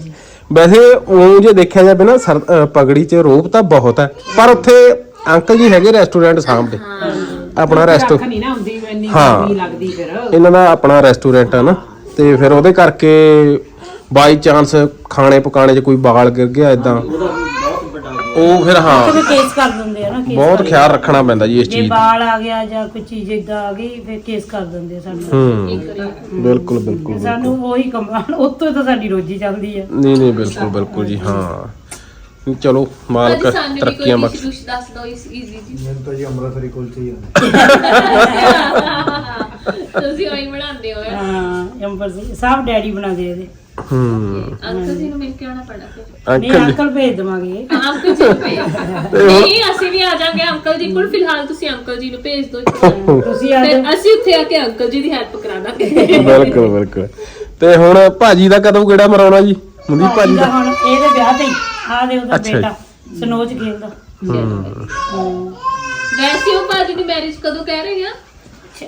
ਵੈਸੇ ਉਹ ਜੇ ਦੇਖਿਆ ਜਾਵੇ ਨਾ ਸਰ- ਪਗੜੀ 'ਚ ਰੋਪ ਤਾਂ ਬਹੁਤ ਹੈ ਪਰ ਉੱਥੇ ਅੰਕਲ ਜੀ ਹੈਗੇ ਰੈਸਟੋਰੈਂਟ ਸਾਹਮਣੇ। ਆਪਣਾ ਰੈਸਟੋ ਰੱਖ ਨਹੀਂ ਨਾ ਹੁੰਦੀ ਇੰਨੀ ਹਾਂ। ਗਰਮੀ ਲੱਗਦੀ ਫਿਰ। ਇਹਨਾਂ ਦਾ ਆਪਣਾ ਰੈਸਟੋਰੈਂਟ ਆ ਨਾ ਤੇ ਫਿਰ ਉਹਦੇ ਕਰਕੇ ਬਾਈ ਚਾਂਸ ਖਾਣੇ ਪਕਾਣੇ 'ਚ ਕੋਈ ਬਾਲ ਗਿਰ ਗਿਆ ਇਦਾਂ ਉਹ ਫਿਰ ਹਾਂ। ਕਿਉਂਕਿ ਕੇਸ ਕਰ ਦਿੰਦੇ ਆ ਨਾ ਕੇਸ ਬਹੁਤ ਖਿਆਲ ਰੱਖਣਾ ਪੈਂਦਾ ਜੀ ਇਸ ਜੇ ਚੀਜ਼ ਦਾ। ਬਾਲ ਆ ਗਿਆ ਜਾਂ ਕੋਈ ਚੀਜ਼ ਇਦਾਂ ਆ ਗਈ ਫਿਰ ਕੇਸ ਕਰ ਦਿੰਦੇ ਆ ਸਾਨੂੰ। ਹੂੰ। ਬਿਲਕੁਲ ਬਿਲਕੁਲ ਸਾਨੂੰ ਉਹੀ ਕਮਾਲ ਉੱਤੋਂ ਤਾਂ ਸਾਡੀ ਰੋਜੀ ਚੱਲਦੀ ਆ। ਨਹੀਂ ਨਹੀਂ ਬਿਲਕੁਲ ਬਿਲਕੁਲ ਜੀ ਹਾਂ। ਚਲੋ ਮਾਲਕ ਅੱਜ ਸਾਨੂੰ ਵੀ ਤਰੱਕੀਆਂ ਕੋਈ ਬਖਸ਼ ਡਿਸ਼ ਦੱਸ ਦਿਓ ਇਸ ਈਜ਼ੀ ਜੀ। ਮੈਨੂੰ ਤਾਂ ਜੀ ਅੰਮ੍ਰਿਤਸਰੀ ਕੁਲਚੇ ਹੀ ਆਉਂਦੇ ਤੁਸੀਂ ਉਹੀ ਬਣਾਉਂਦੇ ਹੋ। ਹਾਂ ਅੰਬਰ ਸਿੰਘ ਸਭ ਡੈਡੀ ਬਣਾਦੇ ਇਹਦੇ। ਹੂੰ। ਅੰਕਲ ਜੀ ਨੂੰ ਮਿਲ ਕੇ ਆਉਣਾ ਪੈਣਾ ਫਿਰ। ਨਹੀਂ ਅੰਕਲ ਅੰਕਲ ਭੇਜ ਦਵਾਂਗੇ। ਅੰਕਲ ਜੀ ਨੂੰ ਭੇਜ ਨਹੀਂ ਅਸੀਂ ਵੀ ਆ ਜਾਾਂਗੇ। ਅੰਕਲ ਜੀ ਕੋਲ ਫਿਲਹਾਲ ਤੁਸੀਂ ਅੰਕਲ ਜੀ ਨੂੰ ਭੇਜ ਦਿਓ ਇੱਕ ਵਾਰ। ਤੁਸੀਂ ਆ ਫਿਰ ਅਸੀਂ ਉੱਥੇ ਆ ਕੇ ਅੰਕਲ ਜੀ ਦੀ ਹੈਲਪ ਕਰਾ ਦਾਂਗੇ। ਬਿਲਕੁਲ ਬਿਲਕੁਲ। ਤੇ ਹੁਣ ਭਾਜੀ ਦਾ ਕਦੋਂ ਕਿਹੜਾ ਮਰਾਉਣਾ ਜੀ? ਮੁੰਡੀ ਭਾਜੀ ਦਾ ਹੁਣ ਇਹਦੇ ਵਿਆਹ ਤੇ ਹੀ। ਆ ਦੇ ਉਹਦਾ ਅੱਛਾ ਜੀ। ਬੇਟਾ ਸਨੋਜ ਖੇਲਦਾ ਵੈਸੇ ਉਹ ਭਾਜੀ ਦੀ ਮੈਰਿਜ ਕਦੋਂ ਕਹਿ ਰਹੇ ਆ?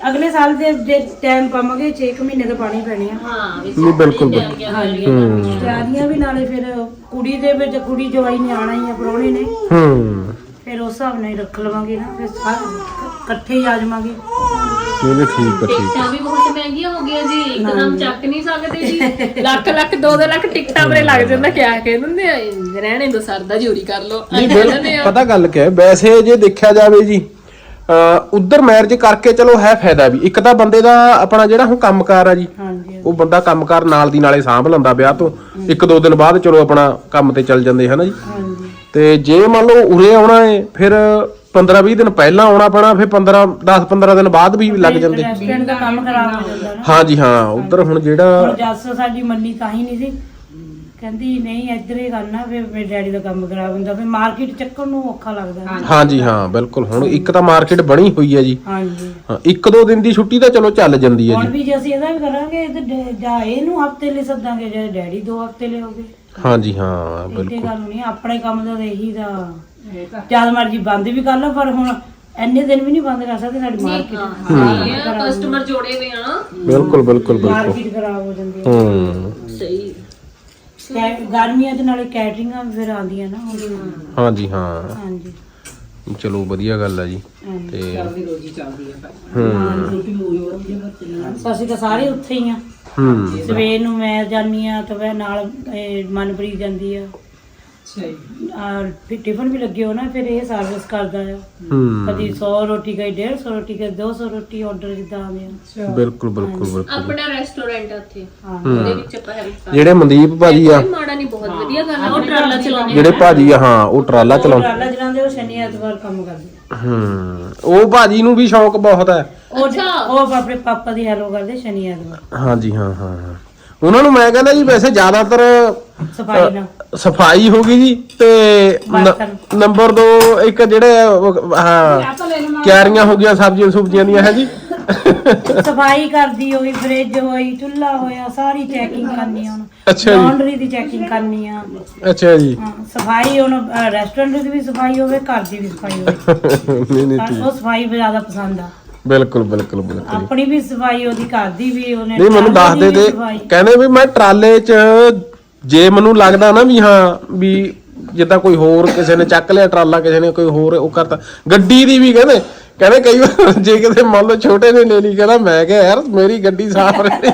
ਅਗਲੇ ਸਾਲ ਦੇ ਜੇ ਟਾਈਮ ਪਾਵਾਂਗੇ 6 ਮਹੀਨੇ ਦਾ ਪਾਣੀ ਪੈਣੇ ਆ। ਹਾਂ ਨਹੀਂ, ਬਿਲਕੁਲ, ਬਿਲਕੁਲ। ਤਿਆਰੀਆਂ ਹੋ। ਤਿਆਰੀਆਂ ਵੀ ਨਾਲੇ ਫਿਰ ਕੁੜੀ ਦੇ ਵਿੱਚ ਕੁੜੀ ਜਵਾਈ ਨੇ ਆਣਾ ਹੀ ਆ ਪ੍ਰਾਹੁਣੇ ਨੇ। ਹੂੰ। ਫਿਰ ਉਸ ਹਿਸਾਬ ਨਾਲ ਹੀ ਰੱਖ ਲਵਾਂਗੇ ਨਾ ਫਿਰ ਸਾਰੇ ਇਕੱਠੇ ਹੀ ਆ ਜਾਵਾਂਗੇ। ਨਹੀਂ ਨਹੀਂ ਠੀਕ ਆ ਠੀਕ ਟਿਕਟਾਂ ਵੀ ਬਹੁਤ ਮਹਿੰਗੀਆਂ ਹੋ ਗਈਆਂ ਜੀ ਇੱਕਦਮ ਚੱਕ ਨਹੀਂ ਸਕਦੇ ਜੀ। ਲੱਖ ਲੱਖ 2 2 ਲੱਖ ਟਿਕਟਾਂ ਬਰੇ ਲੱਗ ਜਾਂਦਾ ਕਿਆ ਕਹਿ ਦਿੰਦੇ ਆ? ਰਹਿਣੇ ਦੋ ਸਰਦਾ ਜੋਰੀ ਕਰ ਨਹੀਂ ਬਿਲ ਆ। ਪਤਾ ਗੱਲ ਕੀ ਹੈ ਵੈਸੇ ਜੇ ਦੇਖਿਆ ਜਾਵੇ ਜੀ ਉਧਰ ਮੈਰਿਜ ਕਰਕੇ ਚਲੋ ਹੈ ਫਾਇਦਾ ਵੀ। ਇੱਕ ਤਾਂ ਬੰਦੇ ਦਾ ਆਪਣਾ ਜਿਹੜਾ ਹੁਣ ਕੰਮਕਾਰ ਆ ਜੀ ਹਾਂਜੀ ਉਹ ਬੰਦਾ ਕੰਮਕਾਰ ਨਾਲ ਦੀ ਨਾਲੇ ਸਾਂਭ ਲੈਂਦਾ ਵਿਆਹ ਤੋਂ। ਇੱਕ ਦੋ ਦਿਨ ਬਾਅਦ ਚਲੋ ਆਪਣਾ ਕੰਮ ਤੇ ਚੱਲ ਜਾਂਦੇ ਹਨਾ ਜੀ? ਹਾਂਜੀ। ਤੇ ਜੇ ਮੰਨ ਲਓ ਉਰੇ ਆਉਣਾ ਹੈ ਫਿਰ 15 20 ਦਿਨ ਪਹਿਲਾਂ ਆਉਣਾ ਪੈਣਾ ਫਿਰ 15 10 15 ਦਿਨ ਬਾਅਦ ਵੀ ਲੱਗ ਜਾਂਦੇ। ਰੈਸਟੋਰੈਂਟ ਦਾ ਕੰਮ ਖਰਾਬ ਹੋ ਜਾਂਦਾ ਨਾ। ਹਾਂਜੀ ਹਾਂ ਉਧਰ ਹੁਣ ਜਿਹੜਾ ਜੱਸ ਸਾਡੀ ਮੰਨੀ ਤਾਂ ਹੀ ਨਹੀਂ ਸੀ। ਕਹਿੰਦੀ ਨਹੀਂ ਇੱਧਰ ਹੀ ਕਰਨਾ ਫਿਰ ਮੇਰੇ ਡੈਡੀ ਦਾ ਕੰਮ ਖਰਾਬ ਹੁੰਦਾ। ਫਿਰ ਮਾਰਕੀਟ ਚੱਕਣ ਨੂੰ ਔਖਾ ਲੱਗਦਾ ਹਾਂਜੀ। ਹਾਂ ਬਿਲਕੁਲ। ਹੁਣ ਇੱਕ ਤਾਂ ਮਾਰਕੀਟ ਬਣੀ ਹੋਈ ਹੈ ਜੀ। ਹਾਂਜੀ। ਹਾਂ ਇੱਕ ਦੋ ਦਿਨ ਦੀ ਛੁੱਟੀ ਤਾਂ ਚਲੋ ਚੱਲ ਜਾਂਦੀ ਹੈ ਹੁਣ ਜੀ। ਵੀ ਜੇ ਅਸੀਂ ਇਹਦਾ ਵੀ ਕਰਾਂਗੇ ਤੇ ਡ- ਜਾਂ ਇਹਨੂੰ ਹਫ਼ਤੇ ਲਈ ਸੱਦਾਂਗੇ ਜਾਂ ਡੈਡੀ ਦੋ ਹਫ਼ਤੇ ਲਿਆਓਗੇ ਹਾਂਜੀ ਹਾਂ ਇੱਥੇ ਬਿਲਕੁਲ। ਗੱਲ ਨਹੀਂ ਆਪਣੇ ਕੰਮ ਦਾ ਤਾਂ ਇਹੀ ਦਾ ਜਦ ਮਰਜ਼ੀ ਬੰਦ ਵੀ ਕਰ ਲਓ ਪਰ ਹੁਣ ਇੰਨੇ ਦਿਨ ਵੀ ਨਹੀਂ ਬੰਦ ਕਰ ਸਕਦੇ ਸਾਡੀ ਮਾਰਕੀਟ। ਕਸਟਮਰ ਜੋੜੇ ਹੋਏ ਆ ਬਿਲਕੁਲ ਬਿਲਕੁਲ ਬਿਲਕੁਲ। ਮਾਰਕੀਟ ਖਰਾਬ ਹੋ ਜਾਂਦੀ ਹੈ। ਹੂੰ। ਸਹੀ। ਕੈ- ਗਰਮੀਆਂ ਦੇ ਨਾਲੇ ਕੈਟਰਿੰਗਾਂ ਵੀ ਫਿਰ ਆਉਂਦੀਆਂ ਨਾ ਹੁਣ। ਹਾਂਜੀ ਹਾਂ। ਹਾਂਜੀ। ਚਲੋ ਵਧੀਆ ਗੱਲ ਆ ਜੀ। ਹਾਂਜੀ। ਤੇ ਰੋਜੀ ਚੱਲਦੀ ਹੈ। ਹੂੰ ਅਸੀਂ ਤਾਂ ਸਾਰੇ ਉੱਥੇ ਹੀ ਆ। ਹੂੰ। ਸਵੇਰ ਨੂੰ ਮੈਂ ਜਾਨੀ ਆ ਤੇ ਮੈਂ ਨਾਲ ਇਹ ਮਨਪ੍ਰੀਤ ਜਾਂਦੀ ਆ। ਸਹੀ ਆ ਫਿਰ ਟਿਫਨ ਵੀ ਲੱਗੇ ਹੋ ਨਾ ਫਿਰ ਇਹ ਸਰਵਿਸ ਕਰਦਾ ਆ। ਹੂੰ। ਕਦੀ 100 ਰੋਟੀ ਕਈ 150 ਰੋਟੀ ਕਈ 200 ਰੋਟੀ ਆਰਡਰ ਜਿੱਦਾਂ ਆਉਂਦੇ ਆ। ਬਿਲਕੁਲ ਬਿਲਕੁਲ ਬਿਲਕੁਲ। ਆਪਣਾ ਰੈਸਟੋਰੈਂਟ ਆ ਉੱਥੇ। ਹਾਂ। ਉਹਦੇ ਵਿੱਚ ਆਪਾਂ ਹੈਲਪ ਜਿਹੜੇ ਮਨਦੀਪ ਭਾਜੀ ਆ। ਕੋਈ ਮਾੜਾ ਨਹੀਂ ਬਹੁਤ ਵਧੀਆ ਗੱਲ ਆ। ਉਹ ਟਰਾਲਾ ਚਲਾਉਂਦੇ ਜਿਹੜੇ ਭਾਜੀ ਆ ਹਾਂ ਉਹ ਟਰਾਲਾ ਚਲਾਉਂਦੇ ਟਰਾਲਾ ਚਲਾਉਂਦੇ ਉਹ ਸ਼ਨੀ ਐਤਵਾਰ ਕੰਮ ਕਰਦੇ ਆ। ਹੂੰ। ਉਹ ਭਾਜੀ ਨੂੰ ਵੀ ਸ਼ੌਂਕ ਬਹੁਤ ਹੈ ਉਹ ਅੱਛਾ। ਉਹ ਆਪਣੇ ਪਾਪਾ ਦੀ ਹੈਲਪ ਕਰਦੇ ਸ਼ਨੀ ਐਤਵਾਰ। ਹਾਂਜੀ ਹਾਂ ਹਾਂ ਹਾਂ। ਉਹਨਾਂ ਨੂੰ ਮੈਂ ਕਹਿੰਦਾ ਜੀ ਵੈਸੇ ਜ਼ਿਆਦਾਤਰ ਸਫ਼ਾਈ ਨਾਲ। ਸਫ਼ਾਈ ਹੋ ਗਈ ਜੀ ਤੇ ਨ-। ਨੰਬਰ 2 ਇੱਕ ਜਿਹੜੇ ਉਹ, ਹਾਂ ਕਿਆਰੀਆਂ ਹੋ ਗਈਆਂ ਸਬਜ਼ੀਆਂ ਸੁਬਜ਼ੀਆਂ ਦੀਆਂ ਹੈ ਜੀ? ਸਫ਼ਾਈ ਕਰਦੀ ਹੋਈ ਫ੍ਰਿਜ ਹੋਈ ਚੁੱਲ੍ਹਾ ਹੋਇਆ ਸਾਰੀ ਚੈਕਿੰਗ ਕਰਨੀ ਹੁਣ ਅੱਛਾ ਜੀ। ਲਾਂਡਰੀ ਦੀ ਚੈਕਿੰਗ ਕਰਨੀ ਆ। ਅੱਛਾ ਜੀ। ਹਾਂ, ਸਫ਼ਾਈ ਹੁਣ ਰੈਸਟੋਰੈਂਟ ਦੀ ਵੀ ਸਫ਼ਾਈ ਹੋਵੇ ਘਰ ਦੀ ਵੀ ਸਫ਼ਾਈ ਹੋਵੇ। ਨਹੀਂ ਨਹੀਂ ਸਾਨੂੰ ਉਹ ਸਫ਼ਾਈ ਜ਼ਿਆਦਾ ਪਸੰਦ ਆ। ਬਿਲਕੁਲ ਬਿਲਕੁਲ ਬਿਲਕੁਲ। ਆਪਣੀ ਵੀ ਸਫ਼ਾਈ ਉਹਦੀ ਘਰ ਦੀ ਵੀ ਉਹਨੇ ਨਹੀਂ ਮੈਨੂੰ ਦੱਸ ਟਰਾਲੇ ਦੇ। ਸਫ਼ਾਈ। ਕਹਿੰਦੇ ਵੀ ਮੈਂ ਟਰਾਲੇ 'ਚ ਜੇ ਮੈਨੂੰ ਲੱਗਦਾ ਨਾ ਵੀ ਹਾਂ ਵੀ ਜਿੱਦਾਂ ਕੋਈ ਹੋਰ ਕਿਸੇ ਨੇ ਚੱਕ ਲਿਆ ਟਰਾਲਾ ਕਿਸੇ ਨੇ ਕੋਈ ਹੋਰ ਉਹ ਕਰਤਾ ਗੱਡੀ ਦੀ ਵੀ ਕਹਿੰਦੇ ਕਹਿੰਦੇ ਕਈ ਵਾਰ ਜੇ ਕਿਤੇ ਮੰਨ ਲਓ ਛੋਟੇ ਨੇ ਲੈ ਲਈ ਕਹਿੰਦਾ ਮੈਂ ਕਿਹਾ ਯਾਰ ਮੇਰੀ ਗੱਡੀ ਸਾਫ਼ ਰਹੇ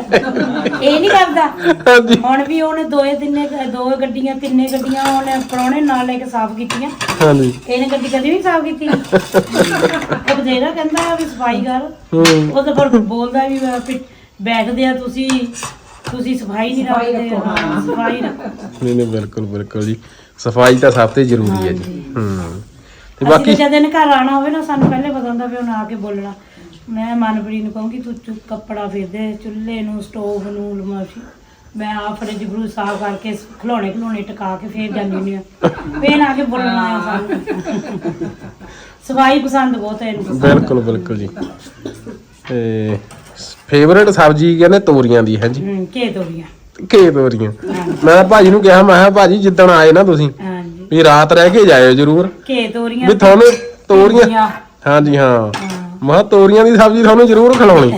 ਇਹ ਨਹੀਂ ਕਰਦਾ। ਹਾਂਜੀ। ਹੁਣ ਵੀ ਉਹਨੇ ਦੋਏ ਤਿੰਨੇ ਦੋ ਗੱਡੀਆਂ ਤਿੰਨੇ ਗੱਡੀਆਂ ਉਹਨੇ ਪ੍ਰਾਹੁਣੇ ਨਾਲ ਲੈ ਕੇ ਸਾਫ਼ ਕੀਤੀਆਂ। ਹਾਂਜੀ। ਇਹਨੇ ਗੱਡੀ ਕਦੀ ਵੀ ਸਾਫ਼ ਕੀਤੀ। ਉਹ ਬਥੇਰਾ ਕਹਿੰਦਾ ਵੀ ਸਫ਼ਾਈ ਕਰ। ਹੂੰ। ਉਹ ਤਾਂ ਬੋਲਦਾ ਵੀ ਬੈਠਦੇ ਆ ਤੁਸੀਂ। ਤੁਸੀਂ ਸਫ਼ਾਈ ਨਹੀਂ ਰੱਖਦੇ ਹਾਂ ਸਫ਼ਾਈ ਰੱਖੋ। ਨਹੀਂ ਨਹੀਂ ਬਿਲਕੁਲ ਬਿਲਕੁਲ ਜੀ। ਸਫ਼ਾਈ ਤਾਂ ਸਭ ਤੋਂ ਜ਼ਰੂਰੀ ਹੈ ਜੀ। ਹੂੰ। ਤੇ ਬਾਕੀ ਤਾਂ ਜਦ ਇਹਨੇ ਘਰ ਆਣਾ ਹੋਵੇ ਨਾ ਸਾਨੂੰ ਪਹਿਲੇ ਪਤਾ ਹੁੰਦਾ ਵੀ ਉਹਨੇ ਆ ਕੇ ਬੋਲਣਾ। ਮੈਂ ਮਨਪ੍ਰੀਤ ਨੂੰ ਕਹੂੰਗੀ ਤੂੰ ਚੁੱਪ ਕੱਪੜਾ ਫੇਰ ਦੇ ਚੁੱਲ੍ਹੇ ਨੂੰ ਸਟੋਵ ਨੂੰ ਲਮਾਸ਼ੀ ਮੈਂ ਆ ਫਰਿੱਜ ਬਰੂ ਸਾਫ਼ ਕਰਕੇ ਖਲੋਣੇ ਖਲੋਣੇ ਟਿਕਾ ਕੇ ਫੇਰ ਜਾਂਦੀ ਹੁੰਦੀ ਆ ਫੇਰ ਆ ਕੇ ਬੋਲਣਾ ਆ ਸਾਨੂੰ। ਸਫ਼ਾਈ ਪਸੰਦ ਬਹੁਤ ਹੈ ਇਹਨੂੰ। ਬਿਲਕੁਲ ਬਿਲਕੁਲ ਜੀ। ਤੇ ਫੇਵਰੇਟ ਸਬਜ਼ੀ ਕਹਿੰਦੇ ਤੋਰੀਆਂ ਦੀ ਹੈ ਜੀ ਹੂੰ ਕੇ ਤੋਰੀਆਂ। ਕੇ ਤੋਰੀਆਂ। ਮੈਂ ਭਾਜੀ ਨੂੰ ਕਿਹਾ ਮੈਂ ਕਿਹਾ ਭਾਜੀ ਜਿੱਦਣ ਆਏ ਨਾ ਤੁਸੀਂ ਹਾਂਜੀ। ਵੀ ਰਾਤ ਰਹਿ ਕੇ ਜਾਇਓ ਜਰੂਰ। ਕੇ ਤੋਰੀਆਂ ਵੀ ਤੁਹਾਨੂੰ ਤੋਰੀਆਂ। ਹਾਂਜੀ ਹਾਂ। ਮੈਂ ਕਿਹਾ ਤੋਰੀਆਂ ਦੀ ਸਬਜ਼ੀ ਤੁਹਾਨੂੰ ਜਰੂਰ ਖਿਲਾਉਣੀ।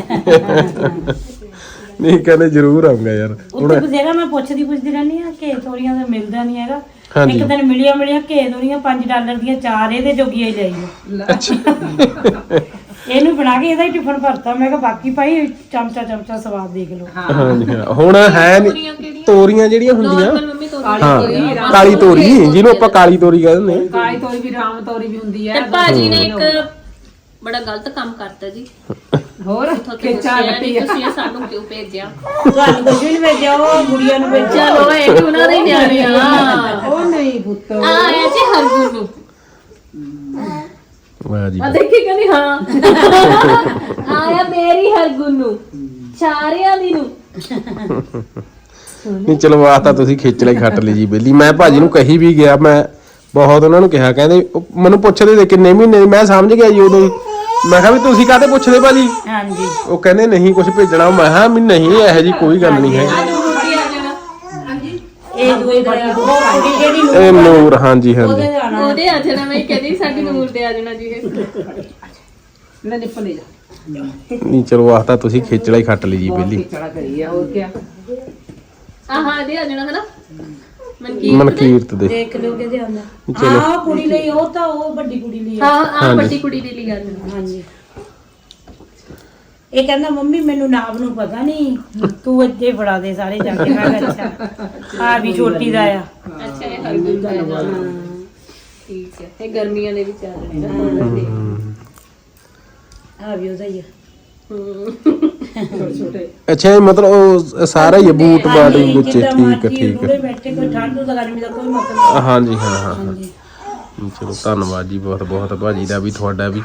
ਨਹੀਂ ਕਹਿੰਦੇ ਜਰੂਰ ਆਉਂਗਾ ਯਾਰ। ਉੱਥੇ ਬਥੇਰਾ ਮੈਂ ਪੁੱਛਦੀ ਪੁੱਛਦੀ ਰਹਿੰਦੀ ਆ ਕਿ ਤੋਰੀਆਂ ਦਾ ਮਿਲਦਾ ਨਹੀਂ ਹੈਗਾ। ਇੱਕ ਦਿਨ ਮਿਲਿਆ ਮਿਲਿਆ ਘੇ ਤੋਰੀਆਂ 5 ਡਾਲਰ ਦੀਆਂ ਚਾਰ ਇਹਦੇ ਜੋਗੀਆਂ ਹੀ ਲਈ ਅੱਛਾ। ਇਹਨੂੰ ਬਣਾ ਕੇ ਇਹਦਾ ਹੀ ਟਿਫਨ ਭਰਤਾ। ਮੈਂ ਕਿਹਾ ਬਾਕੀ ਭਾਈ ਚਮਚਾ ਚਮਚਾ ਸਵਾਦ ਦੇਖ ਲਓ। ਹਾਂਜੀ ਹਾਂ। ਹੁਣ ਹੈ ਨਹੀਂ ਤੋਰੀਆਂ ਜਿਹੜੀਆਂ ਹੁੰਦੀਆਂ। ਮੰਮੀ ਹਾਂ ਕਾਲੀ ਤੋਰੀ ਜਿਹਨੂੰ ਆਪਾਂ ਕਾਲੀ ਤੋਰੀ ਕਹਿੰਦੇ ਨੇ। ਕਾਲੀ ਤੋਰੀ ਵੀ ਰਾਮ ਤੋਰੀ ਵੀ ਹੁੰਦੀ ਤੇ ਹੈ ਭਾਜੀ ਨੇ ਇੱਕ ਬੜਾ ਗਲਤ ਕੰਮ ਕਰਤਾ ਜੀ। ਹੋਰ? ਖੇਚਾ ਲੱਟੀ ਆ। ਤੁਸੀਂ ਇਹ ਸਾਨੂੰ ਕਿਉਂ ਭੇਜਿਆ? ਤੁਹਾਨੂੰ ਕੁਝ ਨਹੀਂ ਭੇਜਿਆ ਉਹ ਗੁੜੀਆ ਨੂੰ ਭੇਜਿਆ। ਚਲੋ ਇਹ ਉਹਨਾਂ ਦੇ ਹੀ ਨਿਆਣੇ ਆ। ਉਹ ਨਹੀਂ ਪੁੱਤ। ਆ ਆਇਆ ਜੀ ਹਰਗੁਣ ਨੂੰ। ਵਾਹ ਜੀ ਆ ਦੇਖੀ ਕਹਿੰਦੀ ਹਾਂ। ਆਇਆ ਮੇਰੀ ਹਰਗੁਣ ਨੂੰ ਚਾਰਿਆਂ ਦੀ ਨੂੰ। ਨਹੀਂ ਚਲੋ ਤਾਂ ਤੁਸੀਂ ਖਿੱਚ ਲਈ ਖੱਟ ਲਈ ਜੀ ਬੇਲੀ। ਮੈਂ ਭਾਜੀ ਨੂੰ ਕਹੀ ਵੀ ਗਿਆ ਮੈਂ ਬਹੁਤ ਉਹਨਾਂ ਨੂੰ ਕਿਹਾ ਕਹਿੰਦੇ ਉਹ ਮੈਨੂੰ ਪੁੱਛਦੇ ਦੇ ਕਿੰਨੇ ਮਹੀਨੇ ਦੀ, ਮੈਂ ਸਮਝ ਗਿਆ ਜੀ ਉਦੋਂ ਹੀ। ਮੈਂ ਕਿਹਾ ਵੀ ਤੁਸੀਂ ਕਾਹਤੇ ਪੁੱਛਦੇ ਭਾਜੀ? ਹਾਂਜੀ। ਉਹ ਕਹਿੰਦੇ ਨਹੀਂ ਕੁਝ ਭੇਜਣਾ। ਮੈਂ ਕਿਹਾ ਵੀ ਨਹੀਂ ਇਹੋ ਜੀ ਕੋਈ ਗੱਲ ਨਹੀਂ ਹੈ ਇਹ ਦੂਏ ਦਾ ਉਹ ਕੁੜੀ ਜਿਹੜੀ ਨੂੰ ਇਹ ਨੂਰ ਹਾਂਜੀ ਹਾਂਜੀ। ਉਹਦੇ ਜਾਣਾ। ਉਹਦੇ ਆ ਜਾਣਾ ਮੈਂ ਕਹਿੰਦੀ ਸਾਡੀ ਨੂਰ ਦੇ ਆ ਜਾਣਾ ਜੀ ਇਹ। ਲੈ ਨਿਪਲ ਲੈ ਜਾ। ਨਹੀਂ ਚਲੋ ਆਹ ਤਾਂ ਤੁਸੀਂ ਖਿੱਚ ਲਈ ਖੱਟ ਲਈ ਜੀ ਬੇਲੀ। ਖੇਚੜਾ ਕਰੀ ਆ ਹੋਰ ਕੀ ਆ ਹਾਂ ਇਹਦੇ ਆ ਜਾਣਾ ਹਨਾ? ਮਨਕੀਰ ਮਨਕੀਰਤ ਦੇ। ਦੇਖ ਲਓ ਕਿਹਦੇ ਆਉਂਦਾ ਚਲੋ। ਹਾਂ ਉਹ ਕੁੜੀ ਲਈ ਉਹ ਤਾਂ ਉਹ ਵੱਡੀ ਕੁੜੀ ਲਈ ਆ। ਹਾਂ ਆ ਵੱਡੀ ਕੁੜੀ ਦੇ ਲਈ ਆ ਜਾਣਾ। ਹਾਂਜੀ। ਇਹ ਕਹਿੰਦਾ ਮੰਮੀ ਮੈਨੂੰ ਨਾਮ ਨੂੰ ਪਤਾ ਨਹੀਂ। ਤੂੰ ਇੱਥੇ ਫੜਾ ਦੇ ਸਾਰੇ ਜਾ ਕੇ। ਮੈਂ ਕਿਹਾ ਅੱਛਾ। ਆ ਵੀ ਛੋਟੀ ਦਾ ਆ। ਅੱਛਾ ਇਹ ਹਰਗੁਣ ਦਾ ਜਾਣਾ ਠੀਕ ਹੈ ਇਹ ਗਰਮੀਆਂ ਦੇ ਵਿੱਚ ਆ ਜਾਣਾ ਆ ਵੀ ਉਹਦਾ ਹੀ ਆ। ਅੱਛਾ ਇਹ ਮਤਲਬ ਉਹ ਸਾਰਾ ਹੀ ਬੂਟ ਹਾਂਜੀ, ਵਿੱਚ। ਜਿੱਦਾਂ ਠੀਕ ਹੈ ਮਰਜ਼ੀ ਠੀਕ ਰੂੜੇ ਹੈ ਬੈਠੇ ਕੋਈ ਠੰਡ ਤੋਂ ਗਰਮੀ ਦਾ ਕੋਈ ਮਤਲਬ ਨਹੀਂ। ਹਾਂਜੀ ਹਾਂ ਹਾਂ ਹਾਂ। ਚਲੋ ਧੰਨਵਾਦ ਜੀ ਬਹੁਤ ਬਹੁਤ। ਭਾਜੀ ਦਾ ਵੀ ਤੁਹਾਡਾ ਵੀ।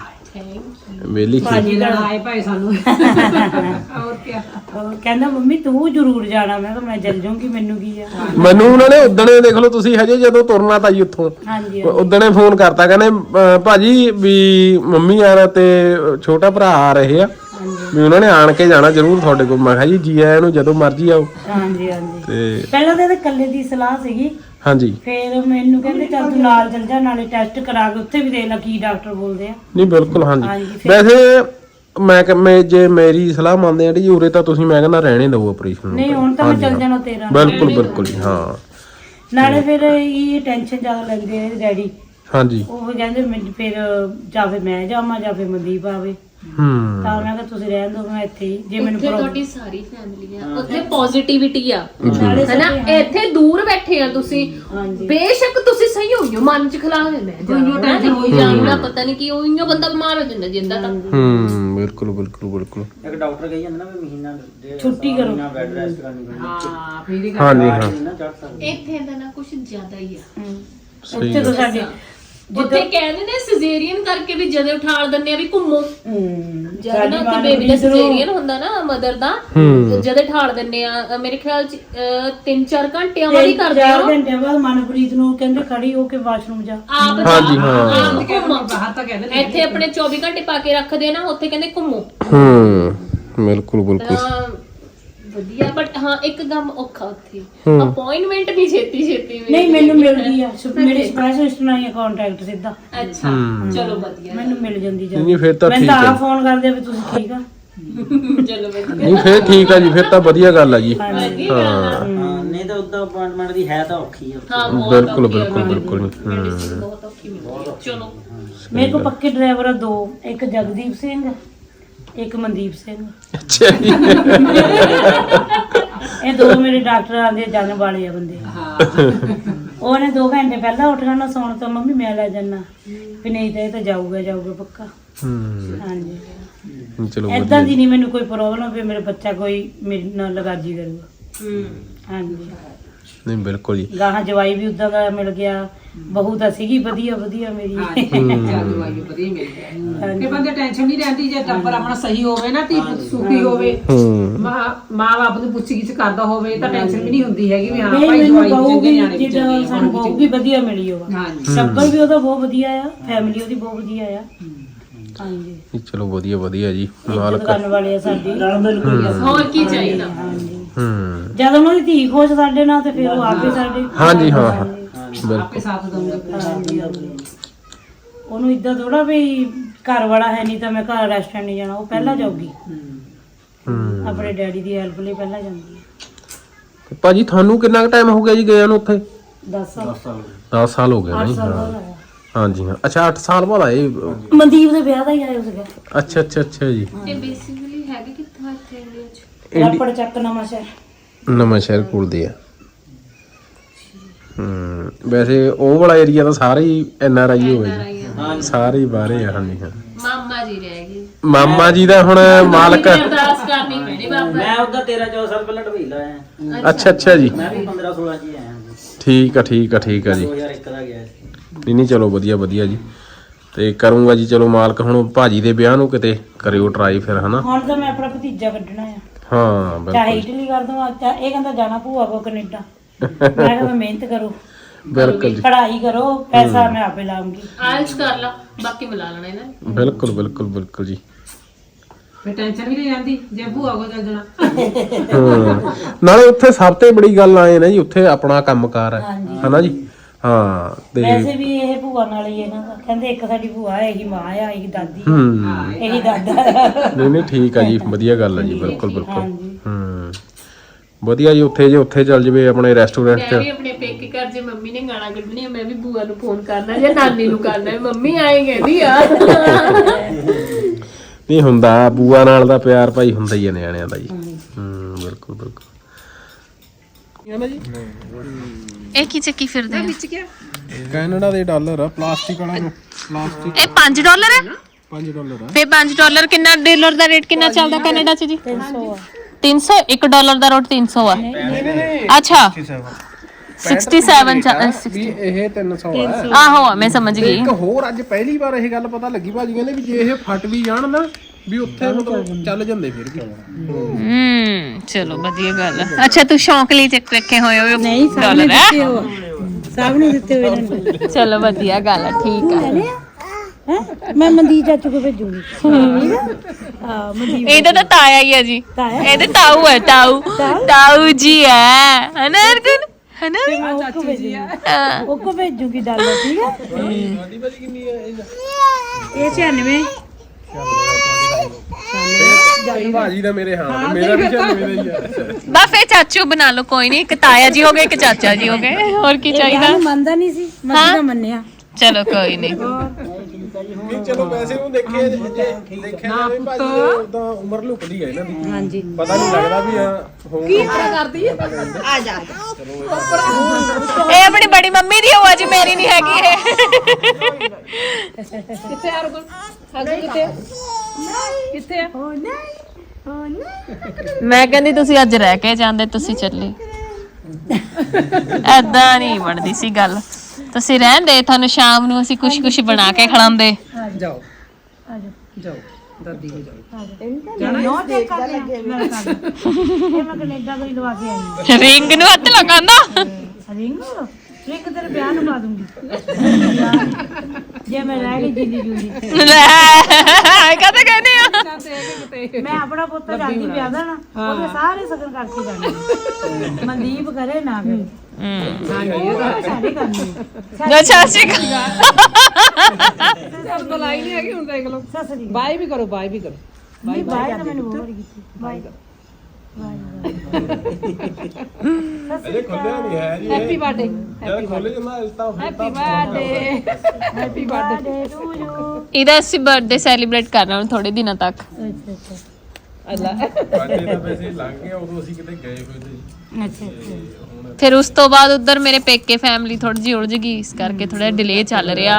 ਬੇਲੀ ਭਾਜੀ ਆਏ ਭਾਈ ਸਾਨੂੰ। ਹੋਰ ਕੀ ਉਹ ਕਹਿੰਦਾ ਮੰਮੀ ਤੂੰ ਜ਼ਰੂਰ ਜਾਣਾ। ਮੈਂ ਕਿਹਾ ਮੈਂ ਚੱਲ ਜਾਊਂਗੀ ਮੈਨੂੰ ਕੀ ਆ? ਮੈਨੂੰ ਉਹਨਾਂ ਨੇ ਉਦਣੇ ਦੇਖ ਲਓ ਤੁਸੀਂ ਹਜੇ ਜਦੋਂ ਤੁਰਨਾ ਤਾਂ ਜੀ ਉੱਥੋਂ। ਹਾਂਜੀ ਉਦਣੇ ਫੋਨ ਕਰਤਾ ਕਹਿੰਦੇ ਅਹ, ਭਾਜੀ ਵੀ ਮੰਮੀ ਆ ਤੇ ਛੋਟਾ ਭਰਾ ਆ ਰਹੇ ਆ। ਵੀ ਉਹਨਾਂ ਨੇ ਆਣ ਕੇ ਜਾਣਾ ਜ਼ਰੂਰ ਤੁਹਾਡੇ ਕੋਲ। ਮੈਂ ਕਿਹਾ ਜੀ ਜੀ ਆਇਆਂ ਨੂੰ ਜਦੋਂ ਮਰਜ਼ੀ ਆਓ। ਹਾਂਜੀ ਹਾਂਜੀ। ਤੇ ਪਹਿਲਾਂ ਤਾਂ ਇਹਦੇ ਇਕੱਲੇ ਦੀ ਸਲਾਹ ਸੀਗੀ ਹਾਂਜੀ। ਫਿਰ ਮੈਨੂੰ ਕਹਿੰਦੇ ਚੱਲ ਤੂੰ ਨਾਲ ਚੱਲ ਜਾ ਨਾਲੇ ਟੈਸਟ ਕਰਾ ਕੇ ਉੱਥੇ ਵੀ ਦੇਖ ਲੈ ਕੀ ਡਾਕਟਰ ਬੋਲਦੇ ਆ। ਨਹੀਂ ਬਿਲਕੁਲ ਹਾਂਜੀ। ਹਾਂਜੀ, ਫਿਰ- ਵੈਸੇ ਮੈਂ ਕਿ ਮੈਂ ਜੇ ਮੇਰੀ ਸਲਾਹ ਮੰਨਦੇ ਆ ਜੀ ਉਰੇ ਤਾਂ ਤੁਸੀਂ ਮੈਂ ਕਹਿੰਦਾ ਰਹਿਣੇ ਦਿਓ ਆਪਰੇਸ਼ਨ ਨਹੀਂ ਹੁਣ ਤਾਂ ਮੈਂ ਚੱਲ ਜਾਣਾ ਤੇਰਾ। ਬਿਲਕੁਲ ਬਿਲਕੁਲ ਜੀ, ਹਾਂ। ਨਾਲੇ ਫਿਰ ਇਹ ਟੈਨਸ਼ਨ ਜ਼ਿਆਦਾ ਲੈਂਦੇ ਆ ਡੈਡੀ। ਹਾਂਜੀ। ਉਹ ਕਹਿੰਦੇ ਮੈਨੂੰ ਫਿਰ ਜਾਵੇ ਮੈਂ ਜਾਵਾਂ ਜਾਂ ਫਿਰ ਮਨਦੀਪ ਆਵੇ। ਹੂੰ। ਤਾਂ ਮੈਂ ਕਿਹਾ ਤੁਸੀਂ ਰਹਿਣ ਦਿਓ ਮੈਂ ਇੱਥੇ ਹੀ ਜੇ ਮੈਨੂੰ ਉੱਥੇ ਪ੍ਰੋਬਲਮ ਤੁਹਾਡੀ ਸਾਰੀ ਫੈਮਿਲੀ ਆ। ਉੱਥੇ ਪੋਜ਼ਿਟਿਵਿਟੀ ਆ। ਨਾਲੇ ਹਨਾ? ਇੱਥੇ ਦੂਰ ਬੈਠੇ ਆ ਤੁਸੀਂ। ਹਾਂਜੀ। ਬੇਸ਼ੱਕ ਤੁਸੀਂ ਸਹੀ ਹੋ ਜੋ ਮਨ ਚ ਖਲਾ ਦੇ ਮੈਂ ਜਾਣਾ ਟੈਨਸ਼ਨ ਹੋਈ ਜਾਂਦਾ। ਪਤਾ ਨਹੀਂ ਕੀ ਹੋਈਓ ਬੰਦਾ ਬਿਮਾਰ ਹੋ ਜਾਂਦਾ ਜਿੰਦਾ ਤਾਂ। ਹੂੰ ਬਿਲਕੁਲ ਬਿਲਕੁਲ ਬਿਲਕੁਲ। ਇੱਕ ਡਾਕਟਰ ਕਹੀ ਜਾਂਦਾ ਨਾ ਵੀ ਮਹੀਨਾ ਡੇਢ ਛੁੱਟੀ ਕਰੋ। ਮਹੀਨਾ ਬੈੱਡ ਰੈਸਟ ਕਰਨੀ ਪੈਂਦੀ। ਹਾਂ ਫਿਰ ਹੀ ਹਾਂਜੀ ਹਾਂ। ਨਾ ਚੜ ਸਕਦੀ। ਇੱਥੇ ਦਾ ਨਾ ਕੁਝ ਜ਼ਿਆਦਾ ਹੀ ਆ। ਉੱਥੇ ਤਾਂ ਸਾਡੇ ਉੱਥੇ ਕਹਿੰਦੇ ਨੇ ਸਿਜ਼ੇਰੀਅਨ ਕਰਕੇ ਵੀ ਜਦੋਂ ਉਠਾਲ ਦਿੰਦੇ ਆ ਵੀ ਘੁੰਮੋ। ਜਦ ਨਾ ਤੇ ਬੇਬੀ ਦਾ ਸਿਜ਼ੇਰੀਅਨ ਹੁੰਦਾ ਨਾ ਮਦਰ ਦਾ ਹੂੰ। ਜਦ ਉਠਾਲ ਦਿੰਦੇ ਆ ਮੇਰੇ ਖਿਆਲ ਚ 3-4 ਘੰਟਿਆਂ ਵਾਲੀ ਤਿੰਨ ਕਰਦੇ ਚਾਰ ਆ ਘੰਟੇ ਬਾਅਦ ਮਨਪ੍ਰੀਤ ਨੂੰ ਕਹਿੰਦੇ ਖੜੀ ਹੋ ਕੇ ਵਾਸ਼ਰੂਮ ਜਾ। ਆਪ ਹਾਂਜੀ, ਹਾਂ। ਆਪ ਘੁੰਮੋ। ਬਾਹਰ ਤਾਂ ਕਹਿੰਦੇ ਨੇ ਇੱਥੇ ਆਪਣੇ 24 ਘੰਟੇ ਪਾ ਕੇ ਰੱਖਦੇ ਆ ਨਾ ਉੱਥੇ ਕਹਿੰਦੇ ਘੁੰਮੋ। ਹੂੰ ਬਿਲਕੁਲ ਬਿਲਕੁਲ। ਤਾਂ ਵਧੀਆ ਬਟ ਹਾਂ ਇੱਕ ਕੰਮ ਔਖਾ ਉੱਥੇ। ਹੂੰ। ਅਪਾਇੰਟਮੈਂਟ ਨਹੀਂ ਛੇਤੀ ਛੇਤੀ ਮਿਲਦੀ। ਨਹੀਂ ਮੈਨੂੰ ਮਿਲਦੀ ਆ। ਸੁ- ਮੇਰੇ ਸਪੈਸ਼ਲਿਸਟ ਨਾਲ ਹੀ ਕੰਟੈਕਟ ਸਿੱਧਾ। ਅੱਛਾ ਚਲੋ ਵਧੀਆ। ਮੈਨੂੰ ਮਿਲ ਜਾਂਦੀ ਜਾ ਨਹੀਂ ਫਿਰ ਤਾਂ ਠੀਕ ਹੈ। ਫੋਨ ਕਰਦੇ ਵੀ ਤੁਸੀਂ ਠੀਕ ਆ। ਚਲੋ ਵਧੀਆ। ਨਹੀਂ ਫਿਰ ਠੀਕ ਆ ਜੀ ਫਿਰ ਤਾਂ ਵਧੀਆ ਗੱਲ ਆ ਜੀ। ਵਧੀਆ ਗੱਲ ਆ। ਹਾਂ। ਨਹੀਂ ਤਾਂ ਉਦਾਂ ਅਪਾਇੰਟਮੈਂਟ ਦੀ ਹੈ ਤਾਂ ਔਖੀ ਆ। ਹਾਂ ਬਹੁਤ ਬਿਲਕੁਲ ਔਖੀ ਆ ਬਿਲਕੁਲ। ਬਿਲਕੁਲ। ਹੂੰ। ਬਹੁਤ ਔਖੀ ਮਿਲਦੀ ਚਲੋ। ਮੇਰੇ ਕੋਲ ਪੱਕੇ ਡਰਾਈਵਰ ਆ ਦੋ। ਇੱਕ ਜਗਦੀਪ ਸਿੰਘ ਇੱਕ ਮਨਦੀਪ ਸਿੰਘ। ਅੱਛਾ ਜੀ। ਇਹ ਦੋ ਮੇਰੇ ਡਾਕਟਰ ਆਂਦੇ ਜਾਣ ਵਾਲੇ ਆ ਬੰਦੇ। ਉਹਨੇ 2 ਘੰਟੇ ਪਹਿਲਾਂ ਉੱਠ ਜਾਣਾ ਸੌਣ ਤੋਂ ਮੰਮੀ ਮੈਂ ਲੈ ਜਾਣਾ ਵੀ ਨਹੀਂ ਤਾਂ ਇਹ ਤਾਂ ਜਾਊਗਾ ਜਾਊਗਾ ਪੱਕਾ। ਹੂੰ। ਹਾਂਜੀ। ਚਲੋ ਐਦਾਂ ਦੀ ਨਹੀਂ ਮੈਨੂੰ ਕੋਈ ਪ੍ਰੋਬਲਮ ਵੀ ਮੇਰਾ ਬੱਚਾ ਕੋਈ ਮੇਰੇ ਨਾਲ ਲਗਾਜੀ ਕਰੂਗਾ। ਹੂੰ। ਹਾਂਜੀ। ਨਹੀਂ ਬਿਲਕੁਲ ਜੀ ਗਾਹਾਂ ਜਵਾਈ ਵੀ ਉਦਾਂ ਦਾ ਮਿਲ ਗਿਆ। ਬਹੂ ਤਾਂ ਸੀਗੀ ਵਧੀਆ ਵਧੀਆ ਮੇਰੀ। ਚਾਲੂ ਆਈ ਵਧੀਆ ਮਿਲ ਗਿਆ। ਕਿ ਬੰਦੇ ਟੈਨਸ਼ਨ ਨਹੀਂ ਰਹਿੰਦੀ ਜੇ ਟੱਬਰ ਆਪਣਾ ਸਹੀ ਹੋਵੇ ਨਾ ਧੀ ਪੁੱਤ ਸੁਖੀ ਹੋਵੇ। ਹੂੰ। ਮਾਂ ਮਾਂ ਬਾਪ ਨੂੰ ਪੁੱਛ ਗਿੱਛ ਕਰਦਾ ਹੋਵੇ ਤਾਂ ਟੈਨਸ਼ਨ ਵੀ ਨਹੀਂ ਹੁੰਦੀ ਹੈਗੀ ਵੀ ਹਾਂ ਭਾਈ ਮੈਨੂੰ ਜਵਾਈ ਬਹੂ ਚੰਗੇ ਵੀ ਨਿਆਣੇ ਜਿੱਦਾਂ ਚੰਗੇ ਸਾਨੂੰ ਬਹੂ ਵੀ ਵਧੀਆ ਮਿਲੀ ਹੋਵਾ ਹਾਂਜੀ। ਟੱਬਰ ਵੀ ਉਹਦਾ ਬਹੁਤ ਵਧੀਆ ਆ ਫੈਮਿਲੀ ਉਹਦੀ ਬਹੁਤ ਵਧੀਆ ਆ। ਹਾਂਜੀ। ਚਲੋ ਵਧੀਆ ਵਧੀਆ ਜੀ ਮਾਲਕ। ਕਰਨ ਵਾਲੇ ਆ ਸਾਡੀ। ਹੋਰ ਕੀ ਚਾਹੀਦਾ? ਹਾਂਜੀ। ਹੂੰ। ਜਦ ਉਹਨਾਂ ਦੀ ਧੀ ਖੁਸ਼ ਸਾਡੇ ਨਾਲ ਤੇ ਫਿਰ ਉਹ ਆਪੇ ਸਾਡੇ ਹਾਂਜੀ ਹਾਂ ਹਾਂ। ਬਿਲਕੁਲ। ਸਾਥ ਦਊਂਗੇ। ਉਹਨੂੰ ਇਦਾਂ ਥੋੜਾ ਵੀ ਘਰ ਵਾਲਾ ਹੈ ਨਹੀਂ ਤਾਂ ਮੈਂ ਘਰ ਰੈਸਟੋਰੈਂਟ ਨਹੀਂ ਜਾਣਾ ਉਹ ਪਹਿਲਾਂ ਜਾਊਗੀ। ਹੂੰ। ਆਪਣੇ ਡੈਡੀ ਦੀ ਹੈਲਪ ਲਈ ਪਹਿਲਾਂ ਜਾਂਦੀ ਹੈ। ਭਾਜੀ ਤੁਹਾਨੂੰ ਕਿੰਨਾ ਕੁ ਟਾਈਮ ਹੋ ਗਿਆ ਜੀ ਗਿਆ ਨੂੰ ਉੱਥੇ? 10 ਸਾਲ। 10 ਸਾਲ ਹੋ ਗਏ। 8 ਨਹੀਂ? ਸਾਲ ਹਾਂ। ਹਾਂਜੀ ਹਾਂ। ਅੱਛਾ 8 ਸਾਲ ਬਾਅਦ ਆਏ? ਮਨਦੀਪ ਦੇ ਵਿਆਹ ਦਾ ਹੀ ਆਇਆ ਸੀਗਾ ਅੱਛਾ ਅੱਛਾ ਅੱਛਾ ਜੀ। ਤੇ ਬੇਸਿਕਲੀ ਹੈਗੇ ਕਿੱਥੋਂ ਇੱਥੇ ਇੰਡੀਆ 'ਚ ਰਾਪੜ ਚੱਕ ਨਵਾਂ ਸ਼ਹਿਰ। ਨਵਾਂ ਸ਼ਹਿਰ ਕੋਲ ਦੇ ਆ। ਹੂੰ ਵੈਸੇ ਉਹ ਵਾਲਾ ਏਰੀਆ ਤਾਂ ਸਾਰੇ ਹੀ ਐਨ ਆਰ ਆਈ ਹੋਵੇ ਜੀ ਸਾਰੇ ਹੀ ਬਾਹਰੇ ਆ ਹਾਂਜੀ ਹਾਂ। ਮਾਮਾ ਜੀ ਰਹਿ ਗਏ। ਮਾਮਾ ਜੀ ਦਾ ਹੁਣ ਮਾਲਕ ਅਰਦਾਸ ਕਰਨੀ ਪੈਣੀ ਬਾਬਾ। ਮੈਂ ਉਹਦਾ 13 14 ਸਾਲ ਪਹਿਲਾਂ ਢਵੀਲਾ ਆਇਆ। ਅੱਛਾ। ਅੱਛਾ ਜੀ। ਮੈਂ ਵੀ 15 16 ਚ ਹੀ ਆਇਆ ਠੀਕ ਆ ਠੀਕ ਆ ਠੀਕ ਆ ਜੀ। 2001 ਦਾ ਗਿਆ ਸੀ। ਨਹੀਂ ਨਹੀਂ ਚਲੋ ਵਧੀਆ ਵਧੀਆ ਜੀ। ਤੇ ਕਰੂੰਗਾ ਜੀ ਚਲੋ ਮਾਲਕ ਹੁਣ ਭਾਜੀ ਦੇ ਵਿਆਹ ਨੂੰ ਕਿਤੇ ਕਰਿਓ ਟਰਾਈ ਫਿਰ ਹਨਾ? ਹੁਣ ਤਾਂ ਮੈਂ ਆਪਣਾ ਭਤੀਜਾ ਕੱਢਣਾ ਆ। ਹਾਂ ਚਾਹੇ ਬਿਲਕੁਲ। ਇਟਲੀ ਕਰ ਦਵਾਂ ਚਾ ਇਹ ਕਹਿੰਦਾ ਜਾਣਾ ਭੂਆ ਕੋ ਕੈਨੇਡਾ। ਮੈਂ ਕਿਹਾ ਮਿਹਨਤ ਕਰੋ। ਬਿਲਕੁਲ ਜੀ। ਪੜ੍ਹਾਈ ਕਰੋ ਪੈਸਾ ਮੈਂ ਆਪੇ ਲਾਉਂਗੀ ਆਇਲਸ ਕਰ ਲਾ ਬਾਕੀ ਮਿਲਾ ਲੈਣਾ ਇਹਨਾਂ ਨੇ। ਬਿਲਕੁਲ ਬਿਲਕੁਲ ਬਿਲਕੁਲ ਜੀ। ਫਿਰ ਟੈਨਸ਼ਨ ਵੀ ਨਹੀਂ ਰਹਿੰਦੀ ਜੇ ਭੂਆ ਕੋ ਚੱਲ ਜਾਣਾ। ਹੂੰ। ਨਾਲੇ ਉੱਥੇ ਸਭ ਤੋਂ ਬੜੀ ਗੱਲ ਆਏ ਨਾ ਜੀ ਉੱਥੇ ਆਪਣਾ ਕੰਮਕਾਰ ਹੈ। ਹਨਾ ਜੀ? ਹਾਂ ਤੇ ਵੈਸੇ ਵੀ ਇਹ ਭੂਆ ਨਾਲ ਹੀ ਇਹਨਾਂ ਦਾ ਕਹਿੰਦੇ ਇੱਕ ਸਾਡੀ ਭੂਆ ਹੈ ਇਹੀ ਮਾਂ ਆ ਇਹੀ ਦਾਦੀ ਆ, ਹੂੰ। ਇਹੀ ਦਾਦਾ ਨਹੀਂ ਨਹੀਂ ਠੀਕ ਆ ਜੀ ਵਧੀਆ ਗੱਲ ਜੀ ਬਿਲਕੁਲ ਬਿਲਕੁਲ। ਹਾਂਜੀ। ਹੂੰ। ਵਧੀਆ ਜੀ ਉੱਥੇ ਜੇ ਉੱਥੇ ਚੱਲ ਜਵੇ ਆਪਣੇ ਰੈਸਟੋਰੈਂਟ ਮੈਂ 'ਚ ਵੀ ਆਪਣੇ ਪੇਕੇ ਘਰ ਜੇ ਮੰਮੀ ਨੇ ਗਾਣਾ ਕੱਢਣੀ ਆ, ਮੈਂ ਵੀ ਬੂਆ ਨੂੰ ਫੋਨ ਕਰਨਾ ਜਾਂ ਨਾਨੀ ਨੂੰ ਕਰਨਾ ਹੈ, ਮੰਮੀ ਆਏ ਕਹਿੰਦੀ ਆ। ਨਹੀਂ ਹੁੰਦਾ ਬੂਆ ਨਾਲ ਦਾ ਪਿਆਰ ਭਾਈ ਹੁੰਦਾ ਹੀ ਹੈ ਨਿਆਣਿਆਂ ਦਾ ਜੀ। ਹੂੰ ਬਿਲਕੁਲ ਬਿਲਕੁਲ। ਇਹ ਕੀ ਚੱਕੀ ਫਿਰਦੇ ਆ? ਕੈਨੇਡਾ ਦੇ ਡਾਲਰ ਆ ਪਲਾਸਟਿਕ ਵਾਲਾ ਨੂੰ ਪਲਾਸਟਿਕ। ਇਹ 5 ਡਾਲਰ ਹੈ 5 ਡਾਲਰ ਆ। ਫੇ 5 ਡਾਲਰ ਕਿੰਨਾ ਡਾਲਰ ਦਾ ਰੇਟ ਕਿੰਨਾ ਚੱਲਦਾ ਕੈਨੇਡਾ 'ਚ ਜੀ? 300 300 1 ਡਾਲਰ ਦਾ ਰੇਟ 300 ਆ। ਅੱਛਾ। 67 ਚ- ਅ, 60 ਵੀ ਇਹ 300 ਆ। ਆਹੋ ਮੈਂ ਸਮਝ ਗਈ। ਇੱਕ ਹੋਰ ਅੱਜ ਪਹਿਲੀ ਵਾਰ ਇਹ ਗੱਲ ਪਤਾ ਲੱਗੀ ਭਾਜੀ ਕਹਿੰਦੇ ਵੀ ਜੇ ਇਹ ਫਟ ਵੀ ਜਾਣ ਨਾ ਵੀ ਉੱਥੇ ਮਤਲਬ ਚੱਲ ਜਾਂਦੇ ਫਿਰ ਵੀ। ਹੂੰ। ਚਲੋ ਵਧੀਆ ਗੱਲ ਆ ਅੱਛਾ ਤੂੰ ਸ਼ੌਂਕ ਲਈ ਚੱਕ ਰੱਖੇ ਹੋਏ ਹੋ ਨਹੀਂ ਡਾਲਰ ਹੈ ਸਭ ਨੂੰ ਦਿੱਤੇ ਹੋਏ ਨੇ ਚਲੋ ਵਧੀਆ ਗੱਲ ਆ ਠੀਕ ਆ ਹੈਂ? ਮੈਂ ਮਨਦੀਪ ਚਾਚੂ ਕੋ ਭੇਜੂਗੀ ਠੀਕ ਆ ਹਾਂ ਮਨਦੀਪ ਇਹਦਾ ਤਾਂ ਤਾਇਆ ਹੀ ਆ ਜੀ ਤਾਇਆ? ਇਹਦੇ ਤਾਊ ਹੈ ਤਾਊ ਤਾਊ ਜੀ ਹੈ ਹਨਾ ਅਰਗੁਨ ਹਨਾ ਵੀ? ਮੈਂ ਉਹ ਕੋ ਭੇਜੂਗੀ ਹਾਂ। ਉਹ ਕੋ ਭੇਜੂਗੀ ਡਾਲਰ ਠੀਕ ਆ ਇਹ 96 ਭਾਜੀ ਦਾ ਮੇਰੇ ਹਾਂ ਮੇਰਾ ਵੀ ਚੱਲ ਮੇਰਾ ਹੀ ਆ। ਬਸ ਫੇ ਚਾਚੂ ਬਣਾ ਲਓ ਕੋਈ ਨਹੀਂ ਇੱਕ ਤਾਇਆ ਜੀ ਹੋ ਗਏ ਇੱਕ ਚਾਚਾ ਜੀ ਹੋ ਗਏ ਹੋਰ ਕੀ ਚਾਹੀਦਾ? ਗੱਲ ਮੰਨਦਾ ਨਹੀਂ ਸੀ ਮੈਂ ਤਾਂ ਮੰਨਿਆ। ਚਲੋ ਕੋਈ ਨਹੀਂ। ਨਹੀਂ ਚਲੋ ਵੈਸੇ ਉਹ ਦੇਖਿਆ ਜੇ ਦੇਖਿਆ ਜਾਵੇ ਭਾਜੀ ਉਦਾਂ ਉਮਰ ਲੁਕਦੀ ਹੈ ਇਹਨਾਂ ਦੀ। ਹਾਂਜੀ। ਪਤਾ ਨਹੀਂ ਲੱਗਦਾ ਵੀ ਹਾਂ ਹੋਊਗਾ। ਇਹ ਆਪਣੀ ਬੜੀ ਮੰਮੀ ਦੀ ਹੋਆ ਜੀ ਮੇਰੀ ਨਹੀਂ ਹੈਗੀ ਇਹ। ਕਿੱਥੇ ਆ ਰੁਕਣ ਅਗਰ ਕਿੱਥੇ ਕਿੱਥੇ ਆ? ਮੈਂ ਕਹਿੰਦੀ ਤੁਸੀਂ ਅੱਜ ਰਹਿ ਕੇ ਜਾਂਦੇ ਤੁਸੀਂ ਚੱਲੇ। ਐਦਾਂ ਨਹੀਂ ਬਣਦੀ ਸੀ ਗੱਲ। ਤੁਸੀਂ ਰਹਿੰਦੇ ਤੁਹਾਨੂੰ ਸ਼ਾਮ ਨੂੰ ਅਸੀਂ ਕੁਛ ਕੁਛ ਬਣਾ ਕੇ ਖਿਲਾਉਂਦੇ। ਜਾਓ। ਜਾਓ ਦਾਦੀ ਜਾਓ। ਨੋ ਕਰ ਮੈਂ ਕੈਨੇਡਾ ਲਵਾ ਕੇ ਆਈ ਰਿੰਗ ਨੂੰ ਹੱਥ ਲਗਾਉਂਦਾ। ਰਿੰਗ? ਰਿੰਗ ਤੇਰੇ ਵਿਆਹ ਨੂੰ ਪਾ ਦੂੰਗੀ। ਜੇ ਮੈਂ ਰਹਿ ਗਈ ਜਿੰਦੀ ਜੂਦੀ। ਲੈ ਕਦੇ ਕਹਿੰਦੇ ਆ? ਮੈਂ ਆਪਣਾ ਪੁੱਤ ਜਾਂਦੀ ਵਿਆਹ ਦਾ ਨਾ ਉਹਦੇ ਸਾਰੇ ਸਗਨ ਕਰਕੇ ਜਾਣੇ ਮਨਦੀਪ ਕਰੇ ਨਾ ਕਰੇ ਕਰਨੀ ਜੋ ਚਾਚੀ ਬੁਲਾਈ ਨਹੀਂ ਹੈਗੀ ਹੁਣ ਦੇਖ ਲਓ ਬਾਈ ਵੀ ਕਰੋ ਬਾਈ ਵੀ ਕਰੋ। ਬਾਈ ਬਾਈ ਤਾਂ ਮੈਨੂੰ ਵਾਰੀ ਕੀਤੀ। ਬਾਈ ਅਜੇ ਖੁੱਲਿਆ ਨਹੀਂ ਹੈ ਜੀ ਹੈਪੀ ਬਰਥਡੇ ਜਦ ਖੋਲੇ ਜਮਾ ਇਸ ਤਾਂ happy birthday happy birthday birthday to you ਇਹਦਾ ਅਸੀਂ ਬਰਥਡੇ ਸੈਲੀਬ੍ਰੇਟ ਕਰਨਾ ਹੁਣ ਥੋੜੇ ਦਿਨਾਂ ਤੱਕ। ਅੱਛਾ ਅੱਛਾ। ਅੱਲਾ। ਬਾਡੇ ਦਾ ਵੈਸੇ ਲੰਘ ਗਿਆ ਉਦੋਂ ਅਸੀਂ ਕਿਤੇ ਗਏ ਹੋਏ ਤੇ ਜੀ ਅੱਛਾ। ਅੱਛਾ ਫਿਰ ਉਸ ਤੋਂ ਬਾਅਦ ਉਧਰ ਮੇਰੇ ਪੇਕੇ ਫੈਮਿਲੀ ਥੋੜੀ ਜਿਹੀ ਉਲਝ ਗਈ ਇਸ ਕਰਕੇ ਥੋੜਾ ਡਿਲੇ ਚੱਲ ਰਿਹਾ।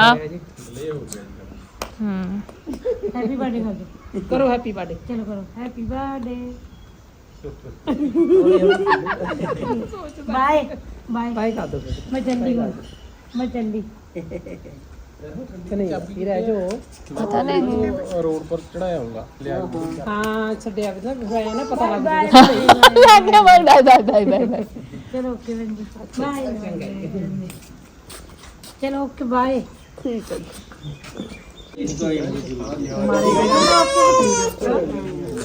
ਹੂੰ ਹੈਪੀ ਬਰਥਡੇ ਕਰੋ ਹੈਪੀ ਬਰਥਡੇ ਚਲੋ ਕਰੋ। Happy birthday bye bye bye ਕਰ ਦੋ ਮੈਂ ਚੱਲੀ ਹੁਣ ਮੈਂ ਚੱਲੀ ਨਹੀਂ ਫਿਰ ਰਹਿ ਜਾਓ ਪਤਾ ਨਹੀਂ ਰੋਡ ਪਰ ਚੜਾਇਆ ਹੋਊਗਾ ਲਿਆ ਕੇ। ਹਾਂ ਛੱਡਿਆ ਵੀ ਨਾ ਹੋਇਆ ਨਾ ਪਤਾ ਲੱਗ ਜੂਗਾ ਲੱਗ ਗਿਆ bye bye bye bye bye ਚਲੋ ਓਕੇ ਬੰਦੀ ਬਾਏ ਚਲੋ ਓਕੇ ਬਾਏ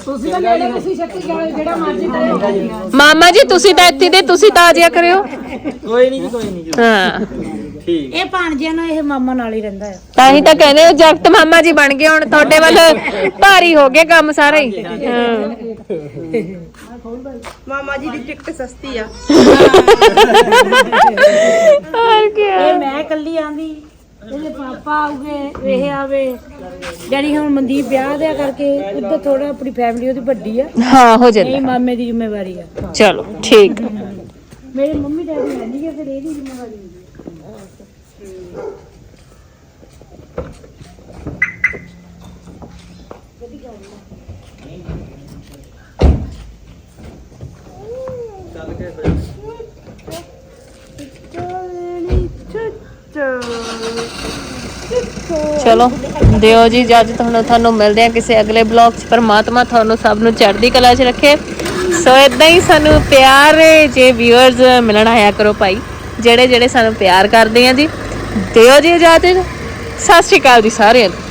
ਤੁਸੀਂ ਤਾਂ ਨੇੜੇ ਤੁਸੀਂ ਛੱਤੀ ਜਾਓ ਜਿਹੜਾ ਮਰਜ਼ੀ ਕਰੇ ਮਾਮਾ ਜੀ ਤੁਸੀਂ ਤਾਂ ਇੱਥੇ ਦੇ ਤੁਸੀਂ ਤਾਂ ਆ ਜਿਆ ਕਰਿਓ। ਕੋਈ ਨਹੀਂ ਜੀ ਕੋਈ ਨਹੀਂ ਜੀ। ਹਾਂ। ਠੀਕ। ਇਹ ਭਾਣਜਿਆਂ ਨਾਲ ਇਹ ਮਾਮਾ ਨਾਲ ਹੀ ਰਹਿੰਦਾ ਹੈ ਤਾਂ ਹੀ ਤਾਂ ਕਹਿੰਦੇ ਹੋ ਜਗਤ ਮਾਮਾ ਜੀ ਬਣ ਗਏ ਹੁਣ ਤੁਹਾਡੇ ਵੱਲ ਭਾਰੀ ਹੋ ਗਏ ਕੰਮ ਸਾਰਾ ਹੀ। ਹਾਂ। ਮਾਮਾ ਜੀ ਦੀ ਟਿਕਟ ਸਸਤੀ ਆ। ਹੋਰ ਕੀ ਇਹ ਮੈਂ ਇਕੱਲੀ ਆਂਦੀ। ਇਹਦੇ ਪਾਪਾ ਆਉਗੇ ਇਹ ਆਵੇ। ਜਿਹੜੀ ਹੁਣ ਮਨਦੀਪ ਵਿਆਹ ਦਿਆ ਕਰਕੇ ਉੱਧਰ ਥੋੜਾ ਆਪਣੀ ਫੈਮਿਲੀ ਉਹਦੀ ਵੱਡੀ ਆ। ਹਾਂ ਹੋ ਜਾਂਦਾ। ਮਾਮੇ ਦੀ ਜ਼ਿੰਮੇਵਾਰੀ ਆ। ਚਲੋ ਠੀਕ। ਮੇਰੇ ਮੰਮੀ ਡੈਡੀ ਹੈ ਨਹੀਂ ਫਿਰ ਇਹਦੀ ਜ਼ਿੰਮੇਵਾਰੀ ਹੁੰਦੀ ਚਲੋ, ਦਿਓ ਜੀ, ਜੱਜ ਤੁਹਾਨੂੰ ਤੁਹਾਨੂੰ ਮਿਲਦੇ ਆ ਕਿਸੇ ਅਗਲੇ ਬਲੌਗ 'ਚ। ਪਰਮਾਤਮਾ ਤੁਹਾਨੂੰ ਸਭ ਨੂੰ ਚੜ੍ਹਦੀ ਕਲਾ 'ਚ ਰੱਖੇ। ਸੋ ਇਦਾਂ ਹੀ ਸਾਨੂੰ ਪਿਆਰ ਜੇ ਵਿਊਅਰਸ ਮਿਲਣ ਆਇਆ ਕਰੋ ਭਾਈ। ਜਿਹੜੇ ਜਿਹੜੇ ਸਾਨੂੰ ਪਿਆਰ ਕਰਦੇ ਆ ਜੀ। ਦਿਓ ਜੀ ਇਜਾਜ਼ਤ। ਸਤਿ ਸ਼੍ਰੀ ਅਕਾਲ ਜੀ ਸਾਰਿਆਂ ਨੂੰ।